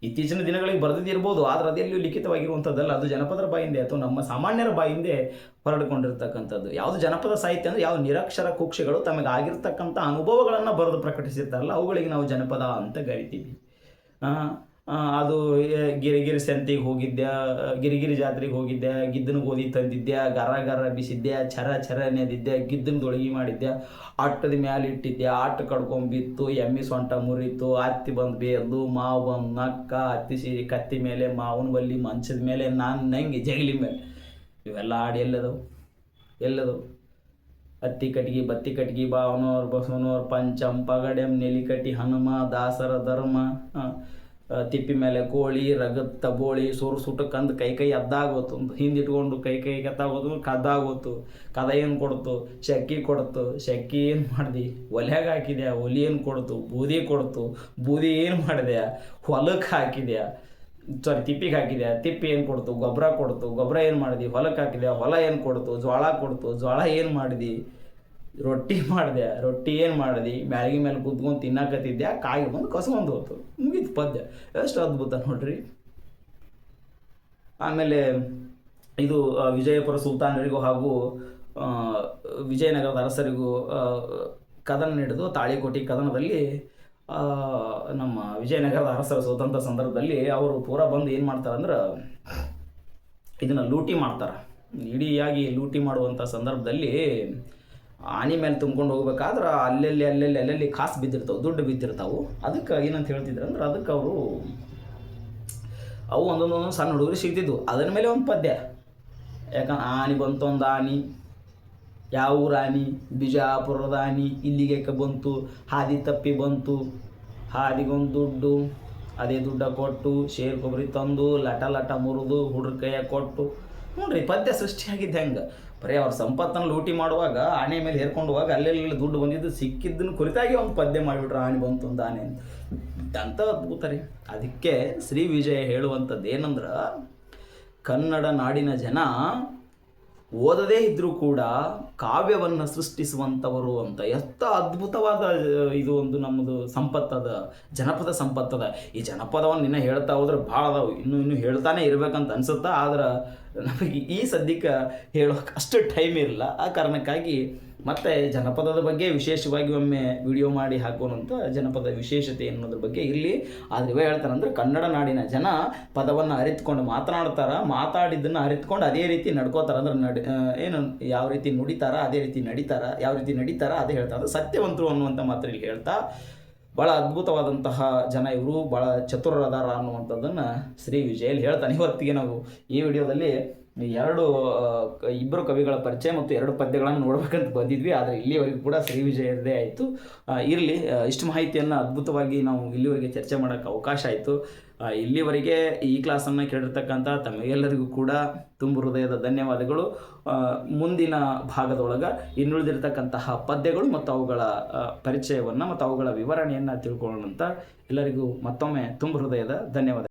A: ಇತ್ತೀಚಿನ ದಿನಗಳಿಗೆ ಬರೆದಿರ್ಬೋದು ಆದ್ರೆ ಅದೆಲ್ಲೂ ಲಿಖಿತವಾಗಿರುವಂಥದ್ದಲ್ಲ. ಅದು ಜನಪದರ ಬಾಯಿಂದೆ ಅಥವಾ ನಮ್ಮ ಸಾಮಾನ್ಯರ ಬಾಯಿಂದೆ ಹೊರಡಿಕೊಂಡಿರ್ತಕ್ಕಂಥದ್ದು. ಯಾವುದು ಜನಪದ ಸಾಹಿತ್ಯ ಅಂದರೆ ಯಾವ ನಿರಕ್ಷರ ಕುಕ್ಷಿಗಳು ತಮಗೆ ಆಗಿರ್ತಕ್ಕಂಥ ಅನುಭವಗಳನ್ನು ಬರೆದು ಪ್ರಕಟಿಸಿರ್ತಾರಲ್ಲ, ಅವುಗಳಿಗೆ ನಾವು ಜನಪದ ಅಂತ ಕರಿತೀವಿ. ಅದು ಗಿರಿಗಿರಿ ಸಂತಿಗೆ ಹೋಗಿದ್ದೆ ಗಿರಿಗಿರಿ ಜಾತ್ರೆಗೆ ಹೋಗಿದ್ದೆ ಗಿದ್ದನ ಗೋಧಿ ತಂದಿದ್ದೆ ಗರ ಗರ ಬಿಸಿದ್ದೆ ಚರ ಚರ ನೆದಿದ್ದೆ ಗಿದ್ದನ ದೊಳಗಿ ಮಾಡಿದ್ದೆ ಆಟದ ಮ್ಯಾಲೆ ಇಟ್ಟಿದ್ದೆ ಆಟ ಕಡ್ಕೊಂಬಿತ್ತು ಎಮ್ಮಿ ಸೊಂಟ ಮುರಿತು ಅತ್ತಿ ಬಂದು ಬೇರ್ದು, ಮಾವು ಬಂದು ನಕ್ಕ ಅತ್ತಿ ಸೀರಿ ಕತ್ತಿ ಮೇಲೆ, ಮಾವನ ಬಲ್ಲಿ ಮಂಚದ ಮೇಲೆ, ನಾನು ನಂಗೆ ಜಗಲಿ ಮೇಲೆ. ಇವೆಲ್ಲ ಆಡಿ ಎಲ್ಲದವು ಎಲ್ಲದವು. ಅತ್ತಿ ಕಟ್ಗಿ, ಬತ್ತಿ ಕಟ್ಗಿ ಬಾವನೋರ್ ಬಸವನೋರ್ ಪಂಚಂ ಪಗಡೆಂ ನೆಲಿಕಟ್ಟಿ ಹನುಮ ದಾಸರ ಧರ್ಮ ತಿಪ್ಪಿ ಮೇಲೆ ಕೋಳಿ ರಗದ ತಬೋಳಿ ಸುರು ಸುಟ್ಟಕ್ಕಂದು ಕೈ ಕೈ ಅದ್ದಾಗೋತು. ಹಿಂದಿಟ್ಕೊಂಡು ಕೈ ಕೈ ಕೆತ್ತಾಗೋದು ಕದ್ದಾಗೋತು. ಕದ ಏನು ಕೊಡ್ತು? ಶಕ್ಕಿ ಕೊಡ್ತು. ಶಕ್ಕಿ ಏನು ಮಾಡ್ದಿ? ಒಲೆಗೆ ಹಾಕಿದ್ಯಾ? ಒಲಿ ಏನು ಕೊಡ್ತು? ಬೂದಿ ಕೊಡ್ತು. ಬೂದಿ ಏನು ಮಾಡಿದೆ ಹೊಲಕ್ಕೆ ಹಾಕಿದ್ಯಾ? ಸಾರಿ ತಿಪ್ಪಿಗೆ ಹಾಕಿದ್ಯಾ? ತಿಪ್ಪಿ ಏನು ಕೊಡ್ತು? ಗೊಬ್ಬರ ಕೊಡ್ತು. ಗೊಬ್ಬರ ಏನು ಮಾಡಿದಿ? ಹೊಲಕ್ಕೆ ಹಾಕಿದೆ ಹೊಲ ಏನು ಕೊಡ್ತು? ಜೋಳ ಕೊಡ್ತು. ಜೋಳ ಏನು ಮಾಡಿದಿ? ರೊಟ್ಟಿ [LAUGHS] ಮಾಡಿದೆ, ರೊಟ್ಟಿ ಏನು ಮಾಡಿದಿ? ಮ್ಯಾಳಿಗೆ ಮೇಲೆ ಕುತ್ಕೊಂಡು ತಿನ್ನಕತ್ತಿದ್ದೆ ಕಾಯಿ ಬಂದು ಕಸ್ಕೊಂಡು ಹೋತು. ಮುಗೀತು ಪದ್ಯ. ಎಷ್ಟು ಅದ್ಭುತ ನೋಡ್ರಿ. ಆಮೇಲೆ ಇದು ವಿಜಯಪುರ ಸುಲ್ತಾನರಿಗೂ ಹಾಗೂ ವಿಜಯನಗರದ ಅರಸರಿಗೂ ಕದನ ನಡೆದು ತಾಳಿಕೋಟಿ ಕದನದಲ್ಲಿ ನಮ್ಮ ವಿಜಯನಗರದ ಅರಸರ ಸ್ವತಂತ್ರ ಸಂದರ್ಭದಲ್ಲಿ ಅವರು ಪೂರ ಬಂದು ಏನು ಮಾಡ್ತಾರೆ ಅಂದ್ರೆ ಇದನ್ನು ಲೂಟಿ ಮಾಡ್ತಾರೆ. ಇಡೀಯಾಗಿ ಲೂಟಿ ಮಾಡುವಂಥ ಸಂದರ್ಭದಲ್ಲಿ ಆನೆ ಮೇಲೆ ತುಂಬ್ಕೊಂಡು ಹೋಗ್ಬೇಕಾದ್ರೆ ಅಲ್ಲೆಲ್ಲಿ ಅಲ್ಲೆಲ್ಲಿ ಅಲ್ಲೆಲ್ಲಿ ಕಾಸು ಬಿದ್ದಿರ್ತಾವೆ, ದುಡ್ಡು ಬಿದ್ದಿರ್ತಾವೆ. ಅದಕ್ಕೆ ಏನಂತ ಹೇಳ್ತಿದ್ರು ಅಂದ್ರೆ ಅದಕ್ಕೆ ಅವರು ಅವು ಒಂದೊಂದೊಂದು ಸಣ್ಣ ಹುಡುಗರು ಸಿಗ್ತಿದ್ವು. ಅದರ ಮೇಲೆ ಒಂದು ಪದ್ಯ. ಯಾಕಂದ್ರೆ ಆನೆ ಬಂತು ಒಂದು ಆನೆ. ಯಾವ ಆನೆ? ಬಿಜಾಪುರದ ಆನೆ. ಇಲ್ಲಿಗೆ ಬಂತು. ಹಾದಿ ತಪ್ಪಿ ಬಂತು. ಹಾದಿಗೊಂದು ದುಡ್ಡು. ಅದೇ ದುಡ್ಡ ಕೊಟ್ಟು ಶೇರ್ ಕೊಬ್ಬರಿ ತಂದು ಲಟ ಲಟ ಮುರಿದು ಹುಡ್ರ ಕೈಯಾಗ ಕೊಟ್ಟು. ನೋಡ್ರಿ ಪದ್ಯ ಸೃಷ್ಟಿಯಾಗಿದ್ದೆ ಹೆಂಗೆ. ಬರೀ ಅವ್ರ ಸಂಪತ್ತನ್ನು ಲೂಟಿ ಮಾಡುವಾಗ, ಆನೆ ಮೇಲೆ ಹೇರ್ಕೊಂಡು ಹೋವಾಗ ಅಲ್ಲೆಲ್ಲ ದುಡ್ಡು ಬಂದಿದ್ದು ಸಿಕ್ಕಿದ್ದನ್ನು ಕುರಿತಾಗಿ ಒಂದು ಪದ್ಯ ಮಾಡಿಬಿಟ್ರು, ಆನೆ ಬಂತು ಒಂದು ಆನೆ ಅಂತ. ಅಂತ ಅದ್ಭುತ ರೀ. ಅದಕ್ಕೆ ಶ್ರೀ ವಿಜಯ ಹೇಳುವಂಥದ್ದು ಏನಂದ್ರೆ ಕನ್ನಡ ನಾಡಿನ ಜನ ಓದದೇ ಇದ್ದರೂ ಕೂಡ ಕಾವ್ಯವನ್ನು ಸೃಷ್ಟಿಸುವಂಥವರು ಅಂತ. ಎಷ್ಟ ಅದ್ಭುತವಾದ ಇದು ಒಂದು ನಮ್ಮದು ಸಂಪತ್ತದ, ಜನಪದ ಸಂಪತ್ತದ. ಈ ಜನಪದವನ್ನು ಇನ್ನೂ ಹೇಳ್ತಾ ಹೋದ್ರೆ ಭಾಳ ಅದಾವು. ಇನ್ನೂ ಇನ್ನೂ ಹೇಳ್ತಾನೆ ಇರಬೇಕಂತ ಅನ್ಸುತ್ತಾ, ಆದ್ರೆ ನಮಗೆ ಈ ಸದ್ಯಕ್ಕೆ ಹೇಳೋಕೆ ಅಷ್ಟು ಟೈಮ್ ಇರಲ್ಲ. ಆ ಕಾರಣಕ್ಕಾಗಿ ಮತ್ತೆ ಜನಪದದ ಬಗ್ಗೆ ವಿಶೇಷವಾಗಿ ಒಮ್ಮೆ ವಿಡಿಯೋ ಮಾಡಿ ಹಾಕೋಣಂತ ಜನಪದ ವಿಶೇಷತೆ ಅನ್ನೋದ್ರ ಬಗ್ಗೆ ಇಲ್ಲಿ ಆದ್ರೆ ಇವ ಹೇಳ್ತಾರಂದ್ರೆ ಕನ್ನಡ ನಾಡಿನ ಜನ ಪದವನ್ನು ಅರಿತುಕೊಂಡು ಮಾತನಾಡ್ತಾರೆ, ಮಾತಾಡಿದ್ದನ್ನು ಅರಿತುಕೊಂಡು ಅದೇ ರೀತಿ ನಡ್ಕೋತಾರ. ಅಂದ್ರೆ ನಡಿ ಏನು ಯಾವ ರೀತಿ ನುಡಿತಾರ, ಅದೇ ರೀತಿ ನಡೀತಾರ, ಯಾವ ರೀತಿ ನಡೀತಾರ, ಅದೇ ಹೇಳ್ತಾರ. ಸತ್ಯವಂತರು ಅನ್ನುವಂಥ ಮಾತ್ರ ಇಲ್ಲಿ ಹೇಳ್ತಾ ಭಾಳ ಅದ್ಭುತವಾದಂತಹ ಜನ ಇವರು ಭಾಳ ಚತುರರದಾರ ಅನ್ನುವಂಥದ್ದನ್ನು ಶ್ರೀ ವಿಜಯಲ್ಲಿ ಹೇಳ್ತಾನೆ. ಇವತ್ತಿಗೆ ನಾವು ಈ ವಿಡಿಯೋದಲ್ಲಿ ಎರಡು ಇಬ್ಬರು ಕವಿಗಳ ಪರಿಚಯ ಮತ್ತು ಎರಡು ಪದ್ಯಗಳನ್ನು ನೋಡ್ಬೇಕಂತ ಬಂದಿದ್ವಿ. ಆದರೆ ಇಲ್ಲಿವರೆಗೂ ಕೂಡ ಶ್ರೀ ವಿಜಯದೇ ಆಯಿತು. ಇರಲಿ ಇಷ್ಟು ಮಾಹಿತಿಯನ್ನು ಅದ್ಭುತವಾಗಿ ನಾವು ಇಲ್ಲಿವರೆಗೆ ಚರ್ಚೆ ಮಾಡೋಕ್ಕೆ ಅವಕಾಶ ಆಯಿತು. ಇಲ್ಲಿವರೆಗೆ ಈ ಕ್ಲಾಸನ್ನು ಕೇಳಿರ್ತಕ್ಕಂಥ ತಮಗೆಲ್ಲರಿಗೂ ಕೂಡ ತುಂಬ ಹೃದಯದ ಧನ್ಯವಾದಗಳು. ಮುಂದಿನ ಭಾಗದೊಳಗೆ ಇನ್ನುಳಿದಿರ್ತಕ್ಕಂತಹ ಪದ್ಯಗಳು ಮತ್ತು ಅವುಗಳ ಪರಿಚಯವನ್ನು ಮತ್ತು ಅವುಗಳ ವಿವರಣೆಯನ್ನು ತಿಳ್ಕೊಳ್ಳೋಣ ಅಂತ ಎಲ್ಲರಿಗೂ ಮತ್ತೊಮ್ಮೆ ತುಂಬ ಹೃದಯದ ಧನ್ಯವಾದ.